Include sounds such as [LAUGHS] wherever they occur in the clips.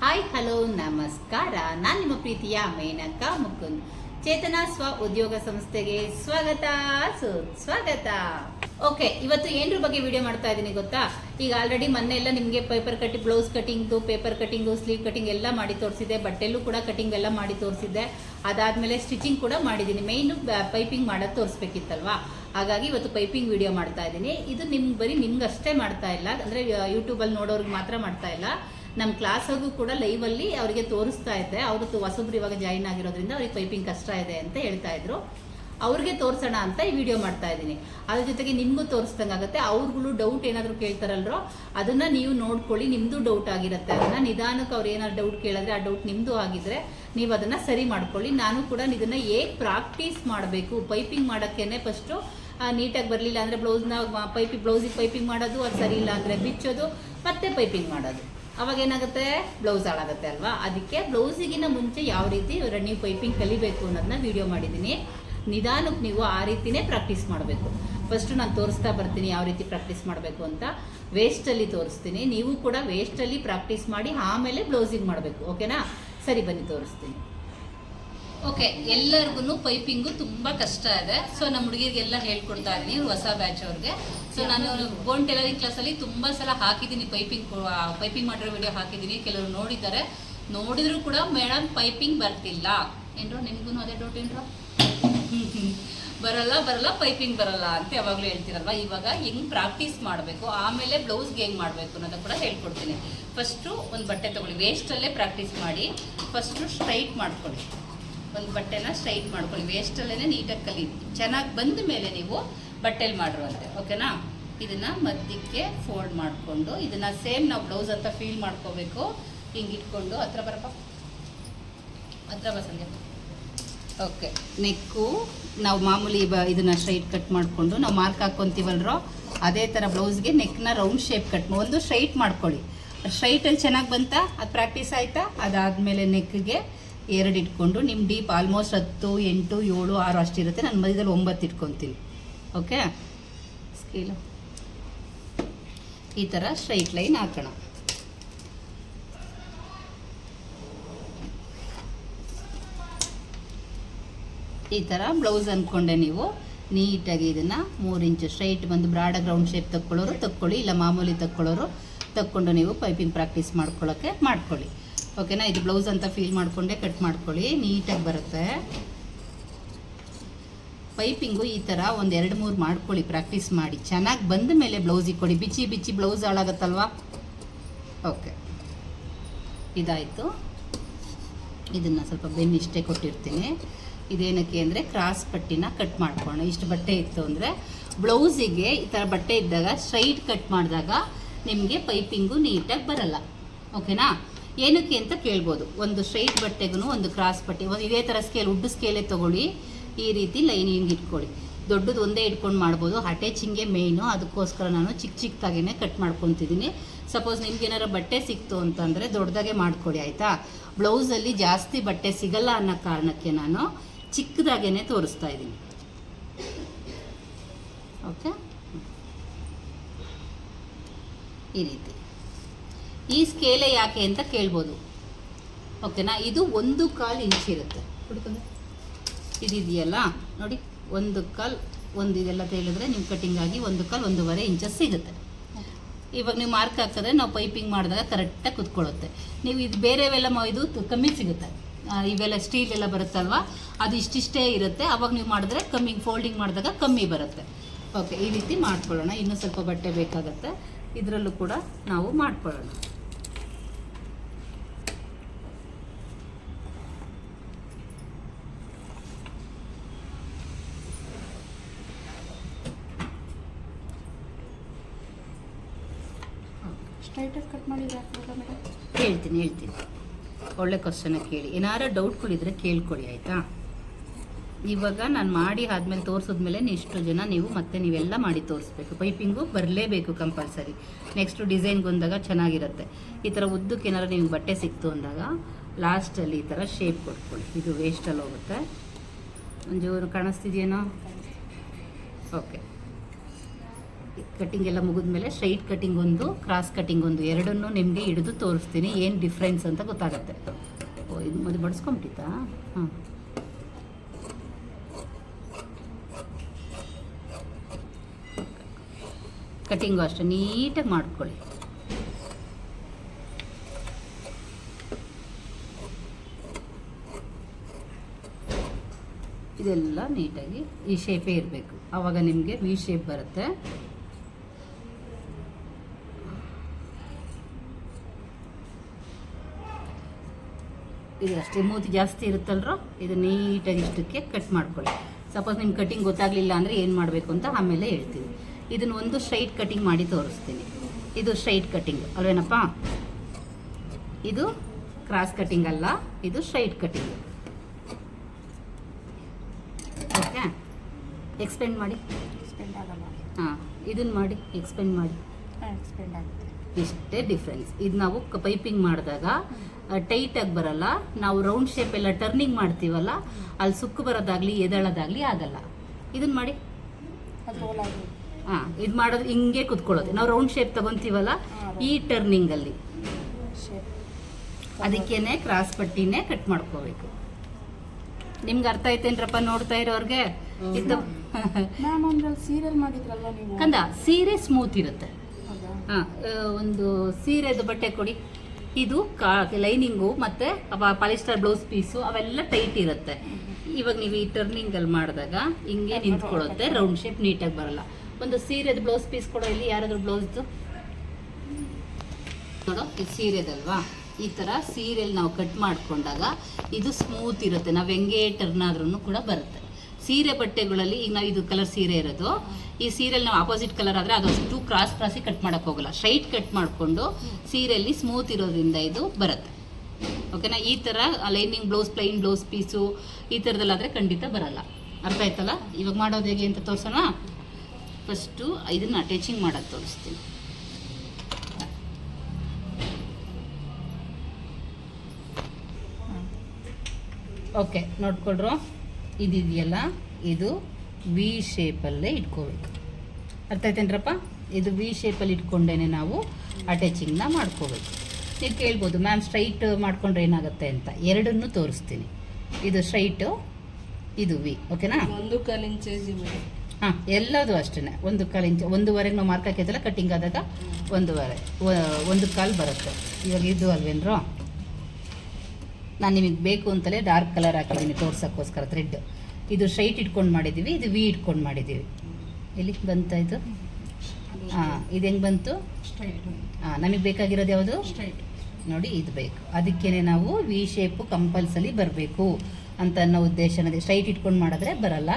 Hi hello ನಮಸ್ಕಾರ. ನಾನು ನಿಮ್ಮ ಪ್ರೀತಿಯ ಮೇನಕ ಮುಕುಂದ್. ಚೇತನ ಸ್ವ ಉದ್ಯೋಗ ಸಂಸ್ಥೆಗೆ ಸ್ವಾಗತ ಸ್ವಾಗತ. ಓಕೆ ಇವತ್ತು ಏನರ ಬಗ್ಗೆ ವಿಡಿಯೋ ಮಾಡ್ತಾ ಇದ್ದೀನಿ ಗೊತ್ತಾ? ಈಗ ಆಲ್ರೆಡಿ ಮೊನ್ನೆ ಎಲ್ಲ ನಿಮಗೆ ಪೇಪರ್ ಕಟ್ಟಿಂಗ್ ಬ್ಲೌಸ್ ಕಟಿಂಗ್ದು ಪೇಪರ್ ಕಟಿಂಗು ಸ್ಲೀವ್ ಕಟಿಂಗ್ ಎಲ್ಲ ಮಾಡಿ ತೋರಿಸಿದ್ದೆ. ಬಟ್ಟೆಲ್ಲೂ ಕೂಡ ಕಟಿಂಗ್ ಎಲ್ಲ ಮಾಡಿ ತೋರಿಸಿದ್ದೆ. ಅದಾದಮೇಲೆ ಸ್ಟಿಚಿಂಗ್ ಕೂಡ ಮಾಡಿದ್ದೀನಿ ಮೇಯ್ನು ಪೈಪಿಂಗ್ ಮಾಡೋದು ತೋರಿಸ್ಬೇಕಿತ್ತಲ್ವಾ? ಹಾಗಾಗಿ ಇವತ್ತು ಪೈಪಿಂಗ್ ವಿಡಿಯೋ ಮಾಡ್ತಾ ಇದ್ದೀನಿ ಇದು ನಿಮ್ಗೆ ಬರೀ ನಿಮ್ಗೆ ಅಷ್ಟೇ ಮಾಡ್ತಾ ಇಲ್ಲ. ಅಂದರೆ ಯೂಟ್ಯೂಬಲ್ಲಿ ನೋಡೋರಿಗೆ ಮಾತ್ರ ಮಾಡ್ತಾ ಇಲ್ಲ. ನಮ್ಮ ಕ್ಲಾಸಾಗೂ ಕೂಡ ಲೈವಲ್ಲಿ ಅವರಿಗೆ ತೋರಿಸ್ತಾ ಇದ್ದೆ. ಅವರು ಹೊಸಬ್ರು ಇವಾಗ ಜಾಯಿನ್ ಆಗಿರೋದ್ರಿಂದ ಅವ್ರಿಗೆ ಪೈಪಿಂಗ್ ಕಷ್ಟ ಇದೆ ಅಂತ ಹೇಳ್ತಾ ಇದ್ರು. ಅವ್ರಿಗೆ ತೋರಿಸೋಣ ಅಂತ ಈ ವಿಡಿಯೋ ಮಾಡ್ತಾ ಇದ್ದೀನಿ. ಅದ್ರ ಜೊತೆಗೆ ನಿಮಗೂ ತೋರಿಸ್ದಂಗಾಗುತ್ತೆ ಅವ್ರುಗಳು ಡೌಟ್ ಏನಾದರೂ ಕೇಳ್ತಾರಲ್ರೋ, ಅದನ್ನು ನೀವು ನೋಡ್ಕೊಳ್ಳಿ. ನಿಮ್ಮದು ಡೌಟ್ ಆಗಿರುತ್ತೆ. ಅದನ್ನು ನಿಧಾನಕ್ಕೆ ಅವ್ರು ಏನಾದ್ರು ಡೌಟ್ ಕೇಳಿದ್ರೆ ಆ ಡೌಟ್ ನಿಮ್ಮದು ಆಗಿದ್ರೆ ನೀವು ಅದನ್ನು ಸರಿ ಮಾಡ್ಕೊಳ್ಳಿ. ನಾನು ಕೂಡ ಇದನ್ನು ಹೇಗೆ ಪ್ರಾಕ್ಟೀಸ್ ಮಾಡಬೇಕು? ಪೈಪಿಂಗ್ ಮಾಡೋಕ್ಕೇನೆ ಫಸ್ಟು ನೀಟಾಗಿ ಬರಲಿಲ್ಲ ಅಂದರೆ ಬ್ಲೌಸ್ನ ಪೈಪಿ ಬ್ಲೌಸಿಗೆ ಪೈಪಿಂಗ್ ಮಾಡೋದು, ಅದು ಸರಿ ಇಲ್ಲ ಅಂದರೆ ಬಿಚ್ಚೋದು, ಮತ್ತೆ ಪೈಪಿಂಗ್ ಮಾಡೋದು. ಅವಾಗ ಏನಾಗುತ್ತೆ? ಬ್ಲೌಸ್ ಹಾಳಾಗುತ್ತೆ ಅಲ್ವಾ? ಅದಕ್ಕೆ ಬ್ಲೌಸಿಗಿನ ಮುಂಚೆ ಯಾವ ರೀತಿ ರನ್ನಿಂಗ್ ಪೈಪಿಂಗ್ ಕಲಿಬೇಕು ಅನ್ನೋದನ್ನ ವಿಡಿಯೋ ಮಾಡಿದ್ದೀನಿ. ನಿಧಾನಕ್ಕೆ ನೀವು ಆ ರೀತಿನೇ ಪ್ರಾಕ್ಟೀಸ್ ಮಾಡಬೇಕು. ಫಸ್ಟು ನಾನು ತೋರಿಸ್ತಾ ಬರ್ತೀನಿ ಯಾವ ರೀತಿ ಪ್ರಾಕ್ಟೀಸ್ ಮಾಡಬೇಕು ಅಂತ. ವೇಸ್ಟಲ್ಲಿ ತೋರಿಸ್ತೀನಿ. ನೀವು ಕೂಡ ವೇಸ್ಟಲ್ಲಿ ಪ್ರಾಕ್ಟೀಸ್ ಮಾಡಿ ಆಮೇಲೆ ಬ್ಲೌಸಿಂಗ್ ಮಾಡಬೇಕು. ಓಕೆನಾ ಸರಿ ಬನ್ನಿ, ತೋರಿಸ್ತೀನಿ. ಓಕೆ ಎಲ್ಲರಿಗೂ ಪೈಪಿಂಗು ತುಂಬ ಕಷ್ಟ ಇದೆ. ಸೊ ನಮ್ಮ ಹುಡುಗಿರಿಗೆಲ್ಲ ಹೇಳ್ಕೊಡ್ತಾ ಇದ್ದೀನಿ ಹೊಸ ಬ್ಯಾಚ್ ಅವ್ರಿಗೆ. ಸೊ ನಾನು ಬೋನ್ ಟೈಲರಿಂಗ್ ಕ್ಲಾಸಲ್ಲಿ ತುಂಬ ಸಲ ಹಾಕಿದ್ದೀನಿ ಪೈಪಿಂಗ್ ಪೈಪಿಂಗ್ ಮಾಡಿರೋ ವಿಡಿಯೋ ಹಾಕಿದ್ದೀನಿ. ಕೆಲವರು ನೋಡಿದ್ದಾರೆ. ನೋಡಿದ್ರು ಕೂಡ ಮೇಡಮ್ ಪೈಪಿಂಗ್ ಬರ್ತಿಲ್ಲ. ಏನ್ರೋ ನಿಮ್ಗೂ ಅದೇ ಡೌಟ್ ಏನ್ರೋ? [LAUGHS] ಬರಲ್ಲ ಬರಲ್ಲ ಪೈಪಿಂಗ್ ಬರಲ್ಲ ಅಂತ ಯಾವಾಗಲೂ ಹೇಳ್ತೀರಲ್ವ? ಇವಾಗ ಹೆಂಗೆ ಪ್ರಾಕ್ಟೀಸ್ ಮಾಡಬೇಕು? ಆಮೇಲೆ ಬ್ಲೌಸ್ಗೆ ಹೆಂಗೆ ಮಾಡಬೇಕು ಅನ್ನೋದನ್ನ ಕೂಡ ಹೇಳ್ಕೊಡ್ತೀನಿ. ಫಸ್ಟು ಒಂದು ಬಟ್ಟೆ ತೊಗೊಳ್ಳಿ. ವೇಸ್ಟಲ್ಲೇ ಪ್ರಾಕ್ಟೀಸ್ ಮಾಡಿ. ಫಸ್ಟು ಸ್ಟ್ರೈಟ್ ಮಾಡ್ಕೊಳ್ಳಿ. ಒಂದು ಬಟ್ಟೆನ ಸ್ಟ್ರೈಟ್ ಮಾಡ್ಕೊಳ್ಳಿ. ವೇಸ್ಟಲ್ಲೇ ನೀಟಾಗಿ ಕಲಿ, ಚೆನ್ನಾಗಿ ಬಂದ ಮೇಲೆ ನೀವು ಬಟ್ಟೆಲಿ ಮಾಡಿರುವಂತೆ, ಓಕೆನಾ? ಇದನ್ನ ಮಧ್ಯಕ್ಕೆ ಫೋಲ್ಡ್ ಮಾಡಿಕೊಂಡು, ಇದನ್ನ ಸೇಮ್ ನಾವು ಬ್ಲೌಸ್ ಅಂತ ಫೀಲ್ ಮಾಡ್ಕೋಬೇಕು. ಹಿಂಗೆ ಇಟ್ಕೊಂಡು, ಹತ್ರ ಬರಪ್ಪ. ಹತ್ರ ಬಸಂಗೆ ಓಕೆ ನೆಕ್ಕು ನಾವು ಮಾಮೂಲಿ ಬ, ಇದನ್ನ ಸ್ಟ್ರೈಟ್ ಕಟ್ ಮಾಡಿಕೊಂಡು, ನಾವು ಮಾರ್ಕ್ ಹಾಕ್ಕೊತೀವಲ್ರೋ ಅದೇ ಥರ ಬ್ಲೌಸ್ಗೆ ನೆಕ್ನ ರೌಂಡ್ ಶೇಪ್ ಕಟ್ ಒಂದು ಸ್ಟ್ರೈಟ್ ಮಾಡ್ಕೊಳ್ಳಿ. ಸ್ಟ್ರೈಟಲ್ಲಿ ಚೆನ್ನಾಗಿ ಬಂತಾ? ಅದು ಪ್ರಾಕ್ಟೀಸ್ ಆಯಿತಾ? ಅದಾದಮೇಲೆ ನೆಕ್ಗೆ ಎರಡು ಇಟ್ಕೊಂಡು ನಿಮ್ಮ ಡೀಪ್ ಆಲ್ಮೋಸ್ಟ್ ಹತ್ತು, ಎಂಟು, ಏಳು, ಆರು ಅಷ್ಟಿರುತ್ತೆ. ನಾನು ಮಧ್ಯದಲ್ಲಿ ಒಂಬತ್ತು ಇಟ್ಕೊತೀನಿ. ಓಕೆ ಸ್ಕೇಲು ಈ ಥರ ಸ್ಟ್ರೈಟ್ ಲೈನ್ ಹಾಕೋಣ. ಈ ಥರ ಬ್ಲೌಸ್ ಅಂದ್ಕೊಂಡೆ ನೀವು. ನೀಟಾಗಿ ಇದನ್ನು ಮೂರು ಇಂಚು ಸ್ಟ್ರೈಟ್ ಬಂದು ಬ್ರಾಡ ಗ್ರೌಂಡ್ ಶೇಪ್ ತಕ್ಕೊಳ್ಳೋರು ತಕ್ಕೊಳ್ಳಿ, ಇಲ್ಲ ಮಾಮೂಲಿ ತಕ್ಕೊಳ್ಳೋರು ತಕ್ಕೊಂಡು ನೀವು ಪೈಪಿಂಗ್ ಪ್ರಾಕ್ಟೀಸ್ ಮಾಡ್ಕೊಳ್ಳೋಕ್ಕೆ ಮಾಡ್ಕೊಳ್ಳಿ. ಓಕೆನಾ ಇದು ಬ್ಲೌಸ್ ಅಂತ ಫೀಲ್ ಮಾಡಿಕೊಂಡೆ ಕಟ್ ಮಾಡ್ಕೊಳ್ಳಿ. ನೀಟಾಗಿ ಬರುತ್ತೆ. ಪೈಪಿಂಗು ಈ ಥರ ಒಂದು ಎರಡು ಮೂರು ಮಾಡ್ಕೊಳ್ಳಿ ಪ್ರಾಕ್ಟೀಸ್ ಮಾಡಿ. ಚೆನ್ನಾಗಿ ಬಂದ ಮೇಲೆ ಬ್ಲೌಸಿಗೆ ಕೊಡಿ ಬಿಚ್ಚಿ ಬಿಚ್ಚಿ ಬ್ಲೌಸ್ ಹಾಳಾಗತ್ತಲ್ವಾ? ಓಕೆ ಇದಾಯಿತು. ಇದನ್ನು ಸ್ವಲ್ಪ ಬೆನ್ನಿಷ್ಟೇ ಕೊಟ್ಟಿರ್ತೀನಿ. ಇದೇನಕ್ಕೆ ಅಂದರೆ ಕ್ರಾಸ್ ಪಟ್ಟಿನ ಕಟ್ ಮಾಡ್ಕೊಳ್ಳೋಣ. ಇಷ್ಟು ಬಟ್ಟೆ ಇತ್ತು ಅಂದರೆ ಬ್ಲೌಸಿಗೆ ಈ ಥರ ಬಟ್ಟೆ ಇದ್ದಾಗ ಸ್ಟ್ರೈಟ್ ಕಟ್ ಮಾಡಿದಾಗ ನಿಮಗೆ ಪೈಪಿಂಗು ನೀಟಾಗಿ ಬರಲ್ಲ. ಓಕೆನಾ ಏನಕ್ಕೆ ಅಂತ ಕೇಳ್ಬೋದು. ಒಂದು ಸ್ಟ್ರೈಟ್ ಬಟ್ಟೆಗೂ ಒಂದು ಕ್ರಾಸ್ ಪಟ್ಟಿ ಒಂದು ಇದೇ ಥರ ಸ್ಕೇಲ್ ಉಡ್ಡು ಸ್ಕೇಲೇ ತೊಗೊಳ್ಳಿ. ಈ ರೀತಿ ಲೈನಿಂಗ್ ಇಟ್ಕೊಳ್ಳಿ. ದೊಡ್ಡದು ಒಂದೇ ಇಟ್ಕೊಂಡು ಮಾಡ್ಬೋದು. ಅಟ್ಯಾಚಿಂಗೇ ಮೇಯ್ನು ಅದಕ್ಕೋಸ್ಕರ ನಾನು ಚಿಕ್ಕ ಚಿಕ್ಕದಾಗೇ ಕಟ್ ಮಾಡ್ಕೊತಿದ್ದೀನಿ. ಸಪೋಸ್ ನಿಮ್ಗೇನಾರು ಬಟ್ಟೆ ಸಿಕ್ತು ಅಂತಂದರೆ ದೊಡ್ಡದಾಗೆ ಮಾಡ್ಕೊಳ್ಳಿ ಆಯಿತಾ? ಬ್ಲೌಸಲ್ಲಿ ಜಾಸ್ತಿ ಬಟ್ಟೆ ಸಿಗಲ್ಲ ಅನ್ನೋ ಕಾರಣಕ್ಕೆ ನಾನು ಚಿಕ್ಕದಾಗೇ ತೋರಿಸ್ತಾ ಇದ್ದೀನಿ. ಓಕೆ ಈ ರೀತಿ. ಈ ಸ್ಕೇಲೆ ಯಾಕೆ ಅಂತ ಕೇಳ್ಬೋದು. ಓಕೆನಾ? ಇದು ಒಂದು ಕಾಲು ಇಂಚ್ ಇರುತ್ತೆ. ಇದಿದೆಯಲ್ಲ? ನೋಡಿ, ಒಂದು ಕಾಲ್, ಒಂದು ಇದೆಲ್ಲ ತೇಳಿದ್ರೆ ನಿಮ್ಮ ಕಟಿಂಗ್ ಆಗಿ ಒಂದು ಕಾಲ್ ಒಂದೂವರೆ ಇಂಚಸ್ ಸಿಗುತ್ತೆ. ಇವಾಗ ನೀವು ಮಾರ್ಕ್ ಹಾಕಿದ್ರೆ ನಾವು ಪೈಪಿಂಗ್ ಮಾಡಿದಾಗ ಕರೆಕ್ಟಾಗಿ ಕುತ್ಕೊಳ್ಳುತ್ತೆ. ನೀವು ಇದು ಬೇರೆವೆಲ್ಲ ಇದು ಕಮ್ಮಿ ಸಿಗುತ್ತೆ. ಇವೆಲ್ಲ ಸ್ಟೀಲ್ ಎಲ್ಲ ಬರುತ್ತಲ್ವಾ? ಅದು ಇಷ್ಟಿಷ್ಟೇ ಇರುತ್ತೆ. ಅವಾಗ ನೀವು ಮಾಡಿದ್ರೆ ಕಮ್ಮಿ ಫೋಲ್ಡಿಂಗ್ ಮಾಡಿದಾಗ ಕಮ್ಮಿ ಬರುತ್ತೆ. ಓಕೆ, ಈ ರೀತಿ ಮಾಡ್ಕೊಳ್ಳೋಣ. ಇನ್ನೂ ಸ್ವಲ್ಪ ಬಟ್ಟೆ ಬೇಕಾಗುತ್ತೆ. ಇದರಲ್ಲೂ ಕೂಡ ನಾವು ಮಾಡ್ಕೊಳ್ಳೋಣ ಸ್ಟ್ರೈಟಾಗಿ ಕಟ್ ಮಾಡಿದ್ರೆ ಹಾಕ್ಬೋದಾ ಮೇಡಮ್ ಹೇಳ್ತೀನಿ ಹೇಳ್ತೀನಿ ಒಳ್ಳೆ ಕ್ವಶನ್ ಕೇಳಿ. ಏನಾರ ಡೌಟ್ಗಳಿದ್ರೆ ಕೇಳ್ಕೊಳ್ಳಿ ಆಯಿತಾ? ಇವಾಗ ನಾನು ಮಾಡಿ ಆದ್ಮೇಲೆ ತೋರಿಸಿದ್ಮೇಲೆ ಇಷ್ಟು ಜನ ನೀವು ಮತ್ತೆ ನೀವೆಲ್ಲ ಮಾಡಿ ತೋರಿಸ್ಬೇಕು. ಪೈಪಿಂಗು ಬರಲೇಬೇಕು ಕಂಪಲ್ಸರಿ ನೆಕ್ಸ್ಟು ಡಿಸೈನ್ಗೆ ಬಂದಾಗ ಚೆನ್ನಾಗಿರುತ್ತೆ. ಈ ಥರ ಉದ್ದಕ್ಕೆ ಏನಾರು ನಿಮ್ಗೆ ಬಟ್ಟೆ ಸಿಕ್ತು ಅಂದಾಗ ಲಾಸ್ಟಲ್ಲಿ ಈ ಥರ ಶೇಪ್ ಕೊಟ್ಕೊಳ್ಳಿ ಇದು ವೇಸ್ಟಲ್ಲಿ ಹೋಗುತ್ತೆ. ಜೋರು ಕಾಣಿಸ್ತಿದೆಯೇನೋ? ಓಕೆ ಕಟ್ಟಿಂಗ್ ಎಲ್ಲ ಮುಗಿದ್ಮೇಲೆ ಸ್ಟ್ರೈಟ್ ಕಟ್ಟಿಂಗ್ ಒಂದು ಕ್ರಾಸ್ ಕಟ್ಟಿಂಗ್ ಒಂದು, ಎರಡನ್ನೂ ನಿಮಗೆ ಹಿಡಿದು ತೋರಿಸ್ತೀನಿ. ಏನು ಡಿಫ್ರೆನ್ಸ್ ಅಂತ ಗೊತ್ತಾಗುತ್ತೆ. ಓ, ಇದು ಮೊದಲು ಬಡಿಸ್ಕೊಂಬಿಟ್ಟಿತ್ತಾ? ಹಾಂ. ಕಟ್ಟಿಂಗು ಅಷ್ಟೇ, ನೀಟಾಗಿ ಮಾಡ್ಕೊಳ್ಳಿ. ಇದೆಲ್ಲ ನೀಟಾಗಿ ಈ ಶೇಪೇ ಇರಬೇಕು. ಆವಾಗ ನಿಮಗೆ ವಿ ಶೇಪ್ ಬರುತ್ತೆ. ಇದು ಅಷ್ಟೇ. ಮೂತಿ ಜಾಸ್ತಿ ಇರುತ್ತಲ್ರೋ? ಇದು ನೀಟಾಗಿ ಇಷ್ಟಕ್ಕೆ ಕಟ್ ಮಾಡ್ಕೊಳ್ಳಿ. ಸಪೋಸ್ ನಿಮ್ಗೆ ಕಟಿಂಗ್ ಗೊತ್ತಾಗಲಿಲ್ಲ ಅಂದರೆ ಏನು ಮಾಡಬೇಕು ಅಂತ ಆಮೇಲೆ ಹೇಳ್ತೀವಿ ಇದನ್ನು ಒಂದು ಸ್ಟ್ರೈಟ್ ಕಟಿಂಗ್ ಮಾಡಿ ತೋರಿಸ್ತೀನಿ. ಇದು ಸ್ಟ್ರೈಟ್ ಕಟಿಂಗ್ ಅಲ್ವೇನಪ್ಪ? ಇದು ಕ್ರಾಸ್ ಕಟಿಂಗ್ ಅಲ್ಲ ಇದು ಸ್ಟ್ರೈಟ್ ಕಟಿಂಗ್ ಓಕೆ ಎಕ್ಸ್ಪೆಂಡ್ ಮಾಡಿ. ಹಾಂ ಇದನ್ನು ಮಾಡಿ. ಎಕ್ಸ್ಪೆಂಡ್ ಮಾಡಿ. ಎಕ್ಸ್ಪೆಂಡ್ ಆಗುತ್ತೆ. ಇಷ್ಟೇ ಡಿಫ್ರೆನ್ಸ್ ಇದು ನಾವು ಪೈಪಿಂಗ್ ಮಾಡಿದಾಗ ಟೈಟಾಗಿ ಬರಲ್ಲ. ನಾವು ರೌಂಡ್ ಶೇಪ್ ಎಲ್ಲ ಟರ್ನಿಂಗ್ ಮಾಡ್ತೀವಲ್ಲ ಅಲ್ಲಿ ಸುಕ್ಕು ಬರೋದಾಗ್ಲಿ ಎದಳೋದಾಗ್ಲಿ ಆಗಲ್ಲ. ಇದನ್ನ ಮಾಡಿ. ಹಾಂ ಇದು ಮಾಡೋದು ಹಿಂಗೆ ಕುತ್ಕೊಳ್ಳೋದು. ನಾವು ರೌಂಡ್ ಶೇಪ್ ತಗೊಂತೀವಲ್ಲ ಈ ಟರ್ನಿಂಗಲ್ಲಿ ಅಲ್ಲಿ. ಅದಕ್ಕೇನೆ ಕ್ರಾಸ್ ಪಟ್ಟಿನೇ ಕಟ್ ಮಾಡ್ಕೋಬೇಕು. ನಿಮ್ಗೆ ಅರ್ಥ ಐತೇನ್ರಪ್ಪ ನೋಡ್ತಾ ಇರೋರ್ಗೆ? [LAUGHS] ಕಂದ ಸೀರೆ ಸ್ಮೂತ್ ಇರುತ್ತೆ. ಹಾ, ಒಂದು ಸೀರೆದು ಬಟ್ಟೆ ಕೊಡಿ. ಇದು ಕಾ ಲೈನಿಂಗು ಮತ್ತೆ ಪಾಲಿಸ್ಟರ್ ಬ್ಲೌಸ್ ಪೀಸು ಅವೆಲ್ಲ ಟೈಟ್ ಇರುತ್ತೆ. ಇವಾಗ ನೀವು ಈ ಟರ್ನಿಂಗ್ ಅಲ್ಲಿ ಮಾಡಿದಾಗ ಹಿಂಗೆ ನಿಂತ್ಕೊಳ್ಳುತ್ತೆ ರೌಂಡ್ ಶೇಪ್ ನೀಟಾಗಿ ಬರಲ್ಲ. ಒಂದು ಸೀರೆದು ಬ್ಲೌಸ್ ಪೀಸ್ ಕೊಡೋ ಇಲ್ಲಿ ಯಾರಾದ್ರೂ ಬ್ಲೌಸ್ದು? ನೋಡೋ ಇದು ಸೀರೆದಲ್ವಾ? ಈ ಥರ ಸೀರೆಯಲ್ಲಿ ನಾವು ಕಟ್ ಮಾಡ್ಕೊಂಡಾಗ ಇದು ಸ್ಮೂತ್ ಇರುತ್ತೆ. ನಾವು ಹೆಂಗೆ ಟರ್ನ್ ಆದ್ರೂ ಕೂಡ ಬರುತ್ತೆ. ಸೀರೆ ಬಟ್ಟೆಗಳಲ್ಲಿ ಈಗ ನಾವು ಇದು ಕಲರ್ ಸೀರೆ ಇರೋದು. ಈ ಸೀರೆಯಲ್ಲಿ ನಾವು ಆಪೋಸಿಟ್ ಕಲರ್ ಆದರೆ ಅದು ಅಷ್ಟು ಕ್ರಾಸ್ ಕ್ರಾಸಿ ಕಟ್ ಮಾಡೋಕ್ಕೆ ಹೋಗಲ್ಲ. ಸ್ಟ್ರೈಟ್ ಕಟ್ ಮಾಡಿಕೊಂಡು ಸೀರೆಯಲ್ಲಿ ಸ್ಮೂತ್ ಇರೋದ್ರಿಂದ ಇದು ಬರುತ್ತೆ. ಓಕೆನಾ ಈ ಥರ lining blouse plain blouse piece ಈ ಥರದಲ್ಲಾದರೆ ಖಂಡಿತ ಬರಲ್ಲ. ಅರ್ಥ ಆಯ್ತಲ್ಲ? ಇವಾಗ ಮಾಡೋದು ಹೇಗೆ ಅಂತ ತೋರಿಸೋಣ? ಫಸ್ಟು ಇದನ್ನು ಅಟ್ಯಾಚಿಂಗ್ ಮಾಡೋದು ತೋರಿಸ್ತೀನಿ. ಓಕೆ ನೋಡ್ಕೊಳ್ರು? ಇದಿದೆಯಲ್ಲ? ಇದು. ವಿ ಶೇಪಲ್ಲೇ ಇಟ್ಕೋಬೇಕು. ಅರ್ಥ ಆಯ್ತೇನ್ರಪ್ಪ? ಇದು ವಿ ಶೇಪಲ್ಲಿ ಇಟ್ಕೊಂಡೇ ನಾವು ಅಟ್ಯಾಚಿಂಗ್ನ ಮಾಡ್ಕೋಬೇಕು. ನೀವು ಕೇಳ್ಬೋದು ಮ್ಯಾಮ್ ಸ್ಟ್ರೈಟ್ ಮಾಡಿಕೊಂಡ್ರೆ ಏನಾಗುತ್ತೆ ಅಂತ. ಎರಡನ್ನೂ ತೋರಿಸ್ತೀನಿ. ಇದು ಸ್ಟ್ರೈಟು ಇದು ವಿ ಓಕೆನಾ ಒಂದು ಕಾಲು ಇಂಚೇಜ್ ಹಾಂ ಎಲ್ಲದೂ ಅಷ್ಟೇ ಒಂದು ಕಾಲು ಇಂಚ್ ಒಂದೂವರೆಗೆ ನಾವು ಮಾರ್ಕ್ ಹಾಕಿದ್ದಲ್ಲ ಕಟ್ಟಿಂಗ್ ಆದಾಗ ಒಂದೂವರೆ ಒಂದು ಕಾಲು ಬರುತ್ತೆ. ಇವಾಗ ಇದು ಅಲ್ವೇನ್ರೋ? ನಾನು ನಿಮಗೆ ಬೇಕು ಅಂತಲೇ ಡಾರ್ಕ್ ಕಲರ್ ಹಾಕಿದ್ದೀನಿ ತೋರ್ಸೋಕ್ಕೋಸ್ಕರ ಥ್ರೆಡ್ ಇದು ಸ್ಟ್ರೈಟ್ ಇಟ್ಕೊಂಡು ಮಾಡಿದ್ದೀವಿ, ಇದು ವಿ ಇಟ್ಕೊಂಡು ಮಾಡಿದ್ದೀವಿ. ಎಲ್ಲಿ ಬಂತ ಇದು? ಹಾಂ, ಇದು ಹೆಂಗೆ ಬಂತು? ಹಾಂ, ನಮಗೆ ಬೇಕಾಗಿರೋದು ಯಾವುದು? ಸ್ಟ್ರೈಟ್ ನೋಡಿ, ಇದು ಬೇಕು. ಅದಕ್ಕೇನೆ ನಾವು ವಿ ಶೇಪು ಕಂಪಲ್ಸರಿ ಬರಬೇಕು ಅಂತ ಅನ್ನೋ ಉದ್ದೇಶನದೇ. ಸ್ಟ್ರೈಟ್ ಇಟ್ಕೊಂಡು ಮಾಡಿದ್ರೆ ಬರಲ್ಲ.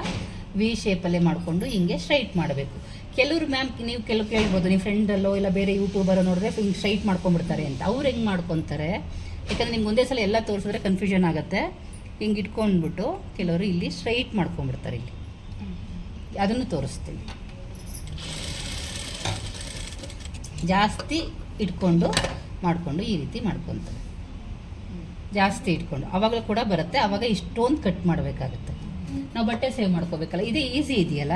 ವಿ ಶೇಪಲ್ಲೇ ಮಾಡಿಕೊಂಡು ಹಿಂಗೆ ಸ್ಟ್ರೈಟ್ ಮಾಡಬೇಕು. ಕೆಲವರು ಮ್ಯಾಮ್, ನೀವು ಕೆಲವು ಕೇಳ್ಬೋದು ನೀವು ಫ್ರೆಂಡಲ್ಲೋ ಇಲ್ಲ ಬೇರೆ ಯೂಟ್ಯೂಬರೋ ನೋಡಿದ್ರೆ ಹಿಂಗೆ ಸ್ಟ್ರೈಟ್ ಮಾಡ್ಕೊಂಡ್ಬಿಡ್ತಾರೆ ಅಂತ. ಅವ್ರು ಹೆಂಗೆ ಮಾಡ್ಕೊತಾರೆ? ಯಾಕಂದರೆ ನಿಮ್ಗೆ ಒಂದೇ ಸಲ ಎಲ್ಲ ತೋರಿಸಿದ್ರೆ ಕನ್ಫ್ಯೂಷನ್ ಆಗುತ್ತೆ. ಹಿಂಗೆ ಇಟ್ಕೊಂಡ್ಬಿಟ್ಟು ಕೆಲವರು ಇಲ್ಲಿ ಸ್ಟ್ರೈಟ್ ಮಾಡ್ಕೊಂಡ್ಬಿಡ್ತಾರೆ ಇಲ್ಲಿ. ಅದನ್ನು ತೋರಿಸ್ತೀನಿ. ಜಾಸ್ತಿ ಇಟ್ಕೊಂಡು ಮಾಡಿಕೊಂಡು ಈ ರೀತಿ ಮಾಡ್ಕೊತಾರೆ. ಜಾಸ್ತಿ ಇಟ್ಕೊಂಡು. ಅವಾಗಲೂ ಕೂಡ ಬರುತ್ತೆ. ಅವಾಗ ಇಷ್ಟೊಂದು ಕಟ್ ಮಾಡಬೇಕಾಗುತ್ತೆ. ನಾವು ಬಟ್ಟೆ ಸೇವ್ ಮಾಡ್ಕೋಬೇಕಲ್ಲ. ಇದು ಈಸಿ ಇದೆಯಲ್ಲ?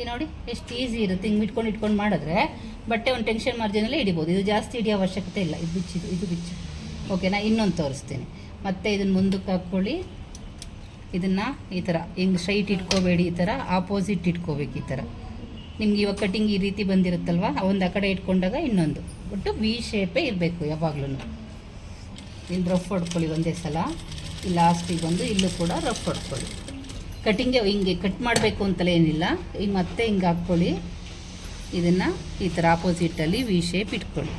ಈ ನೋಡಿ, ಎಷ್ಟು ಈಸಿ ಇರುತ್ತೆ. ಹಿಂಗೆ ಇಟ್ಕೊಂಡು ಇಟ್ಕೊಂಡು ಮಾಡಿದ್ರೆ ಬಟ್ಟೆ ಒಂದು ಟೆನ್ಷನ್ ಮಾರ್ಜಿನಲ್ಲೇ ಹಿಡಿಬೋದು. ಇದು ಜಾಸ್ತಿ ಹಿಡಿಯೋ ಅವಶ್ಯಕತೆ ಇಲ್ಲ. ಇದು ಬಿಚ್ಚಿದು ಇದು ಬಿಚ್ಚು. ಓಕೆನಾ ಇನ್ನೊಂದು ತೋರಿಸ್ತೀನಿ. ಮತ್ತೆ ಇದನ್ನು ಮುಂದಕ್ಕೆ ಹಾಕ್ಕೊಳ್ಳಿ. ಇದನ್ನು ಈ ಥರ ಹಿಂಗೆ ಸ್ಟ್ರೈಟ್ ಇಟ್ಕೋಬೇಡಿ ಈ ಥರ ಆಪೋಸಿಟ್ ಇಟ್ಕೋಬೇಕು ಈ ಥರ ನಿಮ್ಗೆ ಇವಾಗ ಕಟಿಂಗ್ ಈ ರೀತಿ ಬಂದಿರುತ್ತಲ್ವ? ಒಂದು ಆ ಕಡೆ ಇಟ್ಕೊಂಡಾಗ ಇನ್ನೊಂದು. ಒಟ್ಟು ವಿ ಶೇಪೇ ಇರಬೇಕು ಯಾವಾಗ್ಲೂ ಇಲ್ಲಿ ರಫ್ ಹೊಡ್ಕೊಳ್ಳಿ ಒಂದೇ ಸಲ. ಲಾಸ್ಟಿಗೆ ಬಂದು ಇಲ್ಲೂ ಕೂಡ ರಫ್ ಹೊಡ್ಕೊಳ್ಳಿ. ಕಟ್ಟಿಂಗೆ ಹಿಂಗೆ ಕಟ್ ಮಾಡಬೇಕು ಅಂತಲೇ ಏನಿಲ್ಲ. ಈಗ ಮತ್ತೆ ಹಿಂಗೆ ಹಾಕ್ಕೊಳ್ಳಿ. ಇದನ್ನು ಈ ಥರ ಆಪೋಸಿಟಲ್ಲಿ ವಿ ಶೇಪ್ ಇಟ್ಕೊಳ್ಳಿ.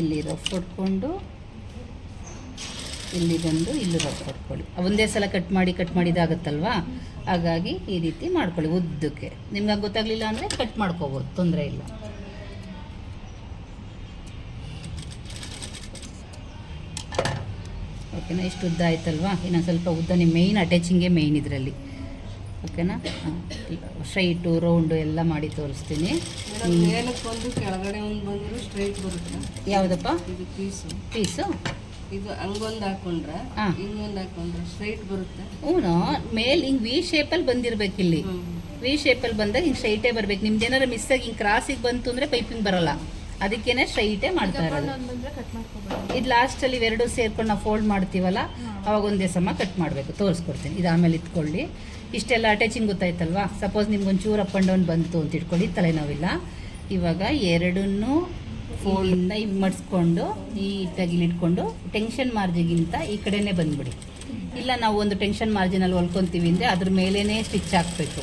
ಇಲ್ಲಿ ರಫ್ ಹೊಡ್ಕೊಂಡು ಇಲ್ಲಿ ಬಂದು ಇಲ್ಲಿ ರಫ್ ಒಂದೇ ಸಲ ಕಟ್ ಮಾಡಿ ಕಟ್ ಮಾಡಿದಾಗತ್ತಲ್ವಾ? ಹಾಗಾಗಿ ಈ ರೀತಿ ಮಾಡ್ಕೊಳ್ಳಿ ಉದ್ದಕ್ಕೆ. ನಿಮ್ಗೆ ಗೊತ್ತಾಗಲಿಲ್ಲ ಅಂದರೆ ಕಟ್ ಮಾಡ್ಕೋಬೋದು, ತೊಂದರೆ ಇಲ್ಲ. ಓಕೆನಾ ಇಷ್ಟು ಉದ್ದ ಆಯ್ತಲ್ವಾ? ಇನ್ನೊಂದು ಸ್ವಲ್ಪ ಉದ್ದ ನಿಮ್ಮ ಮೇಯ್ನ್ ಅಟ್ಯಾಚಿಂಗೇ ಮೇಯ್ನ್ ಇದರಲ್ಲಿ. ಓಕೆನಾ? ಸ್ಟ್ರೈಟು ರೌಂಡು ಎಲ್ಲ ಮಾಡಿ ತೋರಿಸ್ತೀನಿ. ಮೇಡಮ್ ಮೇಲಕ್ಕೆ ಒಂದು ಕೆಳಗಡೆ ಒಂದು ಬಂದರೂ ಸ್ಟ್ರೈಟ್ ಬರುತ್ತೆ. ಯಾವುದಪ್ಪ? ಇದು ಪೀಸು. ಪೀಸು? ಇದು ಹಂಗೊಂದು ಹಾಕೊಂಡ್ರೆ ಹಾ. ಹಿಂಗೊಂದು ಹಾಕೊಂಡ್ರೆ ಸ್ಟ್ರೈಟ್ ಬರುತ್ತೆ. ಹ್ಞೂ ಮೇಲ್ ಹಿಂಗೆ ವಿ ಶೇಪಲ್ಲಿ ಬಂದಿರ್ಬೇಕು ಇಲ್ಲಿ. ವಿ ಶೇಪಲ್ಲಿ ಬಂದಾಗ ಹಿಂಗೆ ಸ್ಟ್ರೈಟೇ ಬರಬೇಕು. ನಿಮ್ದು ಏನಾರು ಮಿಸ್ ಆಗಿ ಹಿಂಗೆ ಕ್ರಾಸಿಗೆ ಬಂತು ಅಂದರೆ ಪೈಪಿಂಗ್ ಬರಲ್ಲ. ಅದಕ್ಕೇನೆ ಸ್ಟ್ರೈಟೇ ಮಾಡ್ತಾರೆ ಇರೋದು. ಇದು ಲಾಸ್ಟಲ್ಲಿ ಇವೆರಡು ಸೇರ್ಕೊಂಡು ನಾವು ಫೋಲ್ಡ್ ಮಾಡ್ತೀವಲ್ಲ ಅವಾಗ ಒಂದೇ ಸಮ ಕಟ್ ಮಾಡಬೇಕು. ತೋರಿಸ್ಕೊಡ್ತೀನಿ. ಇದು ಆಮೇಲೆ ಇಟ್ಕೊಳ್ಳಿ ಇಷ್ಟೆಲ್ಲ ಅಟ್ಯಾಚಿಂಗ್ ಗೊತ್ತಾಯ್ತಲ್ವಾ? ಸಪೋಸ್ ನಿಮ್ಗೆ ಒಂಚೂರು ಅಪ್ ಆ್ಯಂಡ್ ಡೌನ್ ಬಂತು ಅಂತ ಇಟ್ಕೊಳ್ಳಿ ತಲೆನೋವಿಲ್ಲ. ಇವಾಗ ಎರಡನ್ನೂ ಫೋಲ್ಡಿಂದ ಮಡಿಸ್ಕೊಂಡು ನೀಟಾಗಿ ಇಟ್ಕೊಂಡು ಟೆನ್ಷನ್ ಮಾರ್ಜಿಗಿಂತ ಈ ಕಡೆನೇ ಬಂದ್ಬಿಡಿ. ಇಲ್ಲ ನಾವು ಒಂದು ಟೆನ್ಷನ್ ಮಾರ್ಜಿನಲ್ಲಿ ಹೊಲ್ಕೊತೀವಿ ಅಂದರೆ ಅದ್ರ ಮೇಲೇ ಸ್ಟಿಚ್ ಹಾಕಬೇಕು.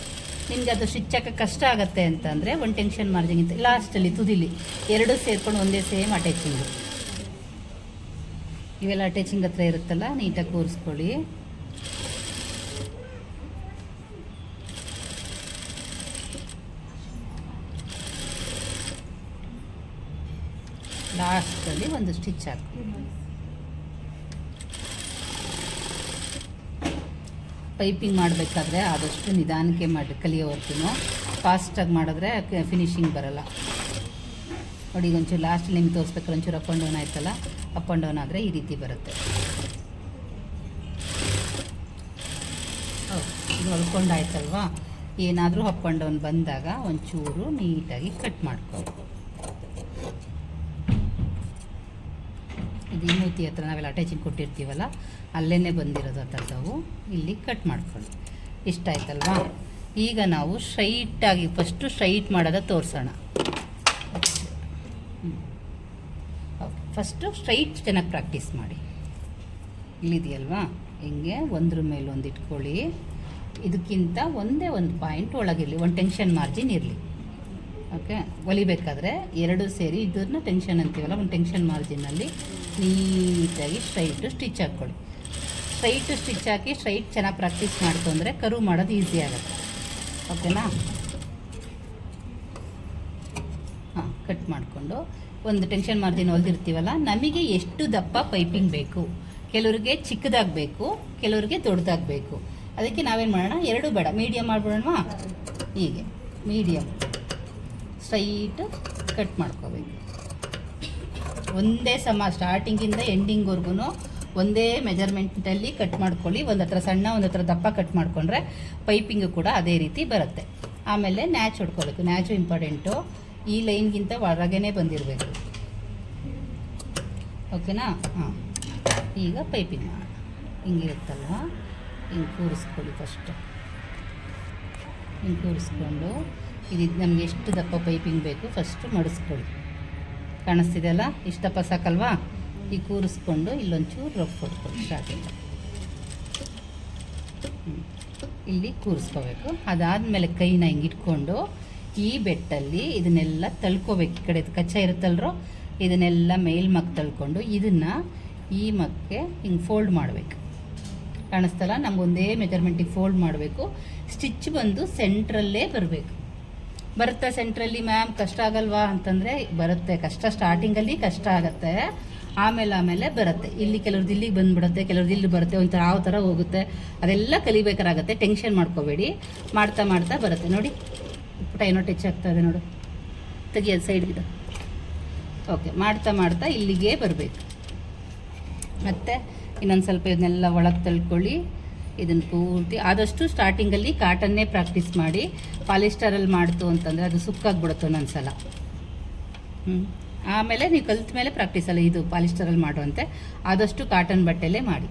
ನಿಮ್ಗೆ ಅದು ಸ್ಟಿಚ್ ಹಾಕಕ್ಕೆ ಕಷ್ಟ ಆಗುತ್ತೆ ಅಂತಂದರೆ ಒಂದು ಟೆನ್ಷನ್ ಮಾರ್ಜಿಗಿಂತ ಲಾಸ್ಟಲ್ಲಿ ತುದಿಲಿ. ಎರಡು ಸೇರ್ಕೊಂಡು ಒಂದೇ ಸೇಮ್ ಅಟ್ಯಾಚಿಂಗು ಇವೆಲ್ಲ ಅಟ್ಯಾಚಿಂಗ್ ಹತ್ರ ಇರುತ್ತಲ್ಲ ನೀಟಾಗಿ ಕೂರಿಸ್ಕೊಳ್ಳಿ. ಲಾಸ್ಟಲ್ಲಿ ಒಂದು ಸ್ಟಿಚ್ ಹಾಕಿ ಪೈಪಿಂಗ್ ಮಾಡಬೇಕಾದ್ರೆ ಆದಷ್ಟು ನಿಧಾನಕ್ಕೆ ಮಾಡಿ ಕಲಿಯೋವರೆಗೂ ಫಾಸ್ಟಾಗಿ ಮಾಡಿದ್ರೆ ಫಿನಿಶಿಂಗ್ ಬರಲ್ಲ. ನೋಡಿ ಈಗ ಒಂಚೂರು ಲಾಸ್ಟ್ ನಿಮ್ಗೆ ತೋರಿಸ್ಬೇಕಾದ್ರೆ ಒಂಚೂರು ಅಪ್ ಆ್ಯಂಡ್ ಡೌನ್ ಆಯ್ತಲ್ಲ? ಅಪ್ ಆ್ಯಂಡ್ ಡೌನ್ ಆದರೆ ಈ ರೀತಿ ಬರುತ್ತೆ. ಹೌದು ಹೊಲ್ಕೊಂಡಾಯ್ತಲ್ವಾ? ಏನಾದರೂ ಅಪ್ ಆ್ಯಂಡ್ ಡೌನ್ ಬಂದಾಗ ಒಂಚೂರು ನೀಟಾಗಿ ಕಟ್ ಮಾಡ್ಕೊ ಮೂತಿ ಹತ್ರ ನಾವೆಲ್ಲ ಅಟ್ಯಾಚಿಂಗ್ ಕೊಟ್ಟಿರ್ತೀವಲ್ಲ ಅಲ್ಲೇ ಬಂದಿರೋದು ಆ ಥರದವು ಇಲ್ಲಿ ಕಟ್ ಮಾಡ್ಕೊಳ್ಳಿ. ಇಷ್ಟ ಆಯ್ತಲ್ವಾ? ಈಗ ನಾವು ಸ್ಟ್ರೈಟಾಗಿ ಫಸ್ಟು ಸ್ಟ್ರೈಟ್ ಮಾಡೋದ ತೋರಿಸೋಣ. ಓಕೆ ಫಸ್ಟು ಸ್ಟ್ರೈಟ್ ಚೆನ್ನಾಗಿ ಪ್ರಾಕ್ಟೀಸ್ ಮಾಡಿ. ಇಲ್ಲಿದೆಯಲ್ವಾ? ಹಿಂಗೆ ಒಂದ್ರ ಮೇಲೆ ಒಂದು ಇಟ್ಕೊಳ್ಳಿ. ಇದಕ್ಕಿಂತ ಒಂದೇ ಒಂದು ಪಾಯಿಂಟ್ ಒಳಗಿರಲಿ, ಒಂದು ಟೆನ್ಷನ್ ಮಾರ್ಜಿನ್ ಇರಲಿ. ಓಕೆ ಹೊಲಿಬೇಕಾದ್ರೆ ಎರಡು ಸೇರಿ ಇದನ್ನ ಟೆನ್ಷನ್ ಅಂತೀವಲ್ಲ, ಒಂದು ಟೆನ್ಷನ್ ಮಾರ್ಜಿನಲ್ಲಿ ನೀಟಾಗಿ ಸ್ಟ್ರೈಟು ಸ್ಟಿಚ್ ಹಾಕ್ಕೊಳ್ಳಿ. ಸ್ಟ್ರೈಟು ಸ್ಟಿಚ್ ಹಾಕಿ ಸ್ಟ್ರೈಟ್ ಚೆನ್ನಾಗಿ ಪ್ರಾಕ್ಟೀಸ್ ಮಾಡ್ತು ಅಂದರೆ ಕರು ಮಾಡೋದು ಈಸಿ ಆಗುತ್ತೆ. ಓಕೆನಾ ಹಾಂ ಕಟ್ ಮಾಡಿಕೊಂಡು ಒಂದು ಟೆನ್ಷನ್ ಮಾರ್ಜಿನ್ ಹೊಲ್ದಿರ್ತೀವಲ್ಲ ನಮಗೆ ಎಷ್ಟು ದಪ್ಪ ಪೈಪಿಂಗ್ ಬೇಕು? ಕೆಲವ್ರಿಗೆ ಚಿಕ್ಕದಾಗಬೇಕು, ಕೆಲವ್ರಿಗೆ ದೊಡ್ಡದಾಗಬೇಕು. ಅದಕ್ಕೆ ನಾವೇನು ಮಾಡೋಣ? ಎರಡು ಬೇಡ. ಮೀಡಿಯಮ್ ಮಾಡ್ಬಿಡೋಣವಾ? ಹೀಗೆ. ಮೀಡಿಯಮ್ ಸ್ಟ್ರೈಟು ಕಟ್ ಮಾಡ್ಕೋಬೇಕು. ಒಂದೇ ಸಮ ಸ್ಟಾರ್ಟಿಂಗಿಂದ ಎಂಡಿಂಗ್ವರೆಗೂ ಒಂದೇ ಮೆಜರ್ಮೆಂಟಲ್ಲಿ ಕಟ್ ಮಾಡ್ಕೊಳ್ಳಿ. ಒಂದು ಹತ್ರ ಸಣ್ಣ, ಒಂದು ಹತ್ರ ದಪ್ಪ ಕಟ್ ಮಾಡಿಕೊಂಡ್ರೆ ಪೈಪಿಂಗು ಕೂಡ ಅದೇ ರೀತಿ ಬರುತ್ತೆ. ಆಮೇಲೆ ನ್ಯಾಚ್ ಹೊಡ್ಕೊಳ್ಬೇಕು ನ್ಯಾಚು ಇಂಪಾರ್ಟೆಂಟು ಈ ಲೈನ್ಗಿಂತ ಹೊರಗೇನೆ ಬಂದಿರಬೇಕು. ಓಕೆನಾ? ಹಾಂ. ಈಗ ಪೈಪಿಂಗ್ ಮಾಡೋಣ. ಹಿಂಗಿರುತ್ತಲ್ಲ? ಹಿಂಗೆ ಕೂರಿಸ್ಕೊಳ್ಳಿ ಫಸ್ಟ್ ಹಿಂಗೆ ಕೂರಿಸ್ಕೊಂಡು, ಇದು ನಮ್ಗೆ ಎಷ್ಟು ದಪ್ಪ ಪೈಪಿಂಗ್ ಬೇಕು ಫಸ್ಟು ಮಡಿಸ್ಕೊಳ್ಳಿ. ಕಾಣಿಸ್ತಿದೆಯಲ್ಲ? ಇಷ್ಟಪ್ಪ ಸಾಕಲ್ವಾ ಈ ಕೂರಿಸ್ಕೊಂಡು ಇಲ್ಲೊಂಚೂರು ರಫ್ ಹೊಡ್ಕೊಂಡು ಸ್ಟಾರ್ಟಿಂಗ್. ಇಲ್ಲಿ ಕೂರಿಸ್ಕೋಬೇಕು. ಅದಾದಮೇಲೆ ಕೈನ ಹಿಂಗೆ ಇಟ್ಕೊಂಡು ಈ ಬೆಟ್ಟಲ್ಲಿ ಇದನ್ನೆಲ್ಲ ತಳ್ಕೋಬೇಕು. ಈ ಕಡೆ ಕಚ್ಚಾ ಇರುತ್ತಲ್ರೋ? ಇದನ್ನೆಲ್ಲ ಮೇಲ್ಮಕ್ ತಳ್ಕೊಂಡು ಇದನ್ನು ಈ ಮಕ್ಕೆ ಹಿಂಗೆ ಫೋಲ್ಡ್ ಮಾಡಬೇಕು. ಕಾಣಿಸ್ತಲ್ಲ? ನಮ್ಗೆ ಒಂದೇ ಮೆಜರ್ಮೆಂಟಿಗೆ ಫೋಲ್ಡ್ ಮಾಡಬೇಕು. ಸ್ಟಿಚ್ ಬಂದು ಸೆಂಟ್ರಲ್ಲೇ ಬರಬೇಕು. ಬರುತ್ತಾ ಸೆಂಟ್ರಲ್ಲಿ ಮ್ಯಾಮ್ ಕಷ್ಟ ಆಗಲ್ವಾ ಅಂತಂದರೆ ಬರುತ್ತೆ. ಕಷ್ಟ ಸ್ಟಾರ್ಟಿಂಗಲ್ಲಿ ಕಷ್ಟ ಆಗುತ್ತೆ. ಆಮೇಲೆ ಆಮೇಲೆ ಬರುತ್ತೆ. ಇಲ್ಲಿ ಕೆಲವ್ರದ್ದು ಇಲ್ಲಿಗೆ ಬಂದುಬಿಡುತ್ತೆ ಕೆಲವ್ರದ್ದು ಇಲ್ಲಿ ಬರುತ್ತೆ. ಒಂಥರ ಯಾವ ಥರ ಹೋಗುತ್ತೆ. ಅದೆಲ್ಲ ಕಲಿಬೇಕಾರಾಗುತ್ತೆ ಟೆನ್ಷನ್ ಮಾಡ್ಕೋಬೇಡಿ. ಮಾಡ್ತಾ ಮಾಡ್ತಾ ಬರುತ್ತೆ. ನೋಡಿ, ಪುಟ ಏನೋ ಟಚ್ ಇದೆ ನೋಡು. ತೆಗಿಯೋದು ಸೈಡ್ಗಿಡ ಓಕೆ ಮಾಡ್ತಾ ಮಾಡ್ತಾ ಇಲ್ಲಿಗೆ ಬರಬೇಕು. ಮತ್ತು ಇನ್ನೊಂದು ಸ್ವಲ್ಪ ಇದನ್ನೆಲ್ಲ ಒಳಗೆ ತಳ್ಕೊಳ್ಳಿ. ಇದನ್ನು ಪೂರ್ತಿ, ಆದಷ್ಟು ಸ್ಟಾರ್ಟಿಂಗಲ್ಲಿ ಕಾಟನ್ನೇ ಪ್ರಾಕ್ಟೀಸ್ ಮಾಡಿ ಪಾಲಿಸ್ಟರಲ್ಲಿ ಮಾಡ್ತು ಅಂತಂದರೆ ಅದು ಸುಕ್ಕಾಗ್ಬಿಡುತ್ತೆ ಒಂದೊಂದು ಸಲ ಹ್ಞೂ ಆಮೇಲೆ ನೀವು ಕಲ್ತ ಮೇಲೆ ಪ್ರಾಕ್ಟೀಸಲ್ಲ ಇದು ಪಾಲಿಸ್ಟರಲ್ಲಿ ಮಾಡುವಂತೆ, ಆದಷ್ಟು ಕಾಟನ್ ಬಟ್ಟೆಲೇ ಮಾಡಿ.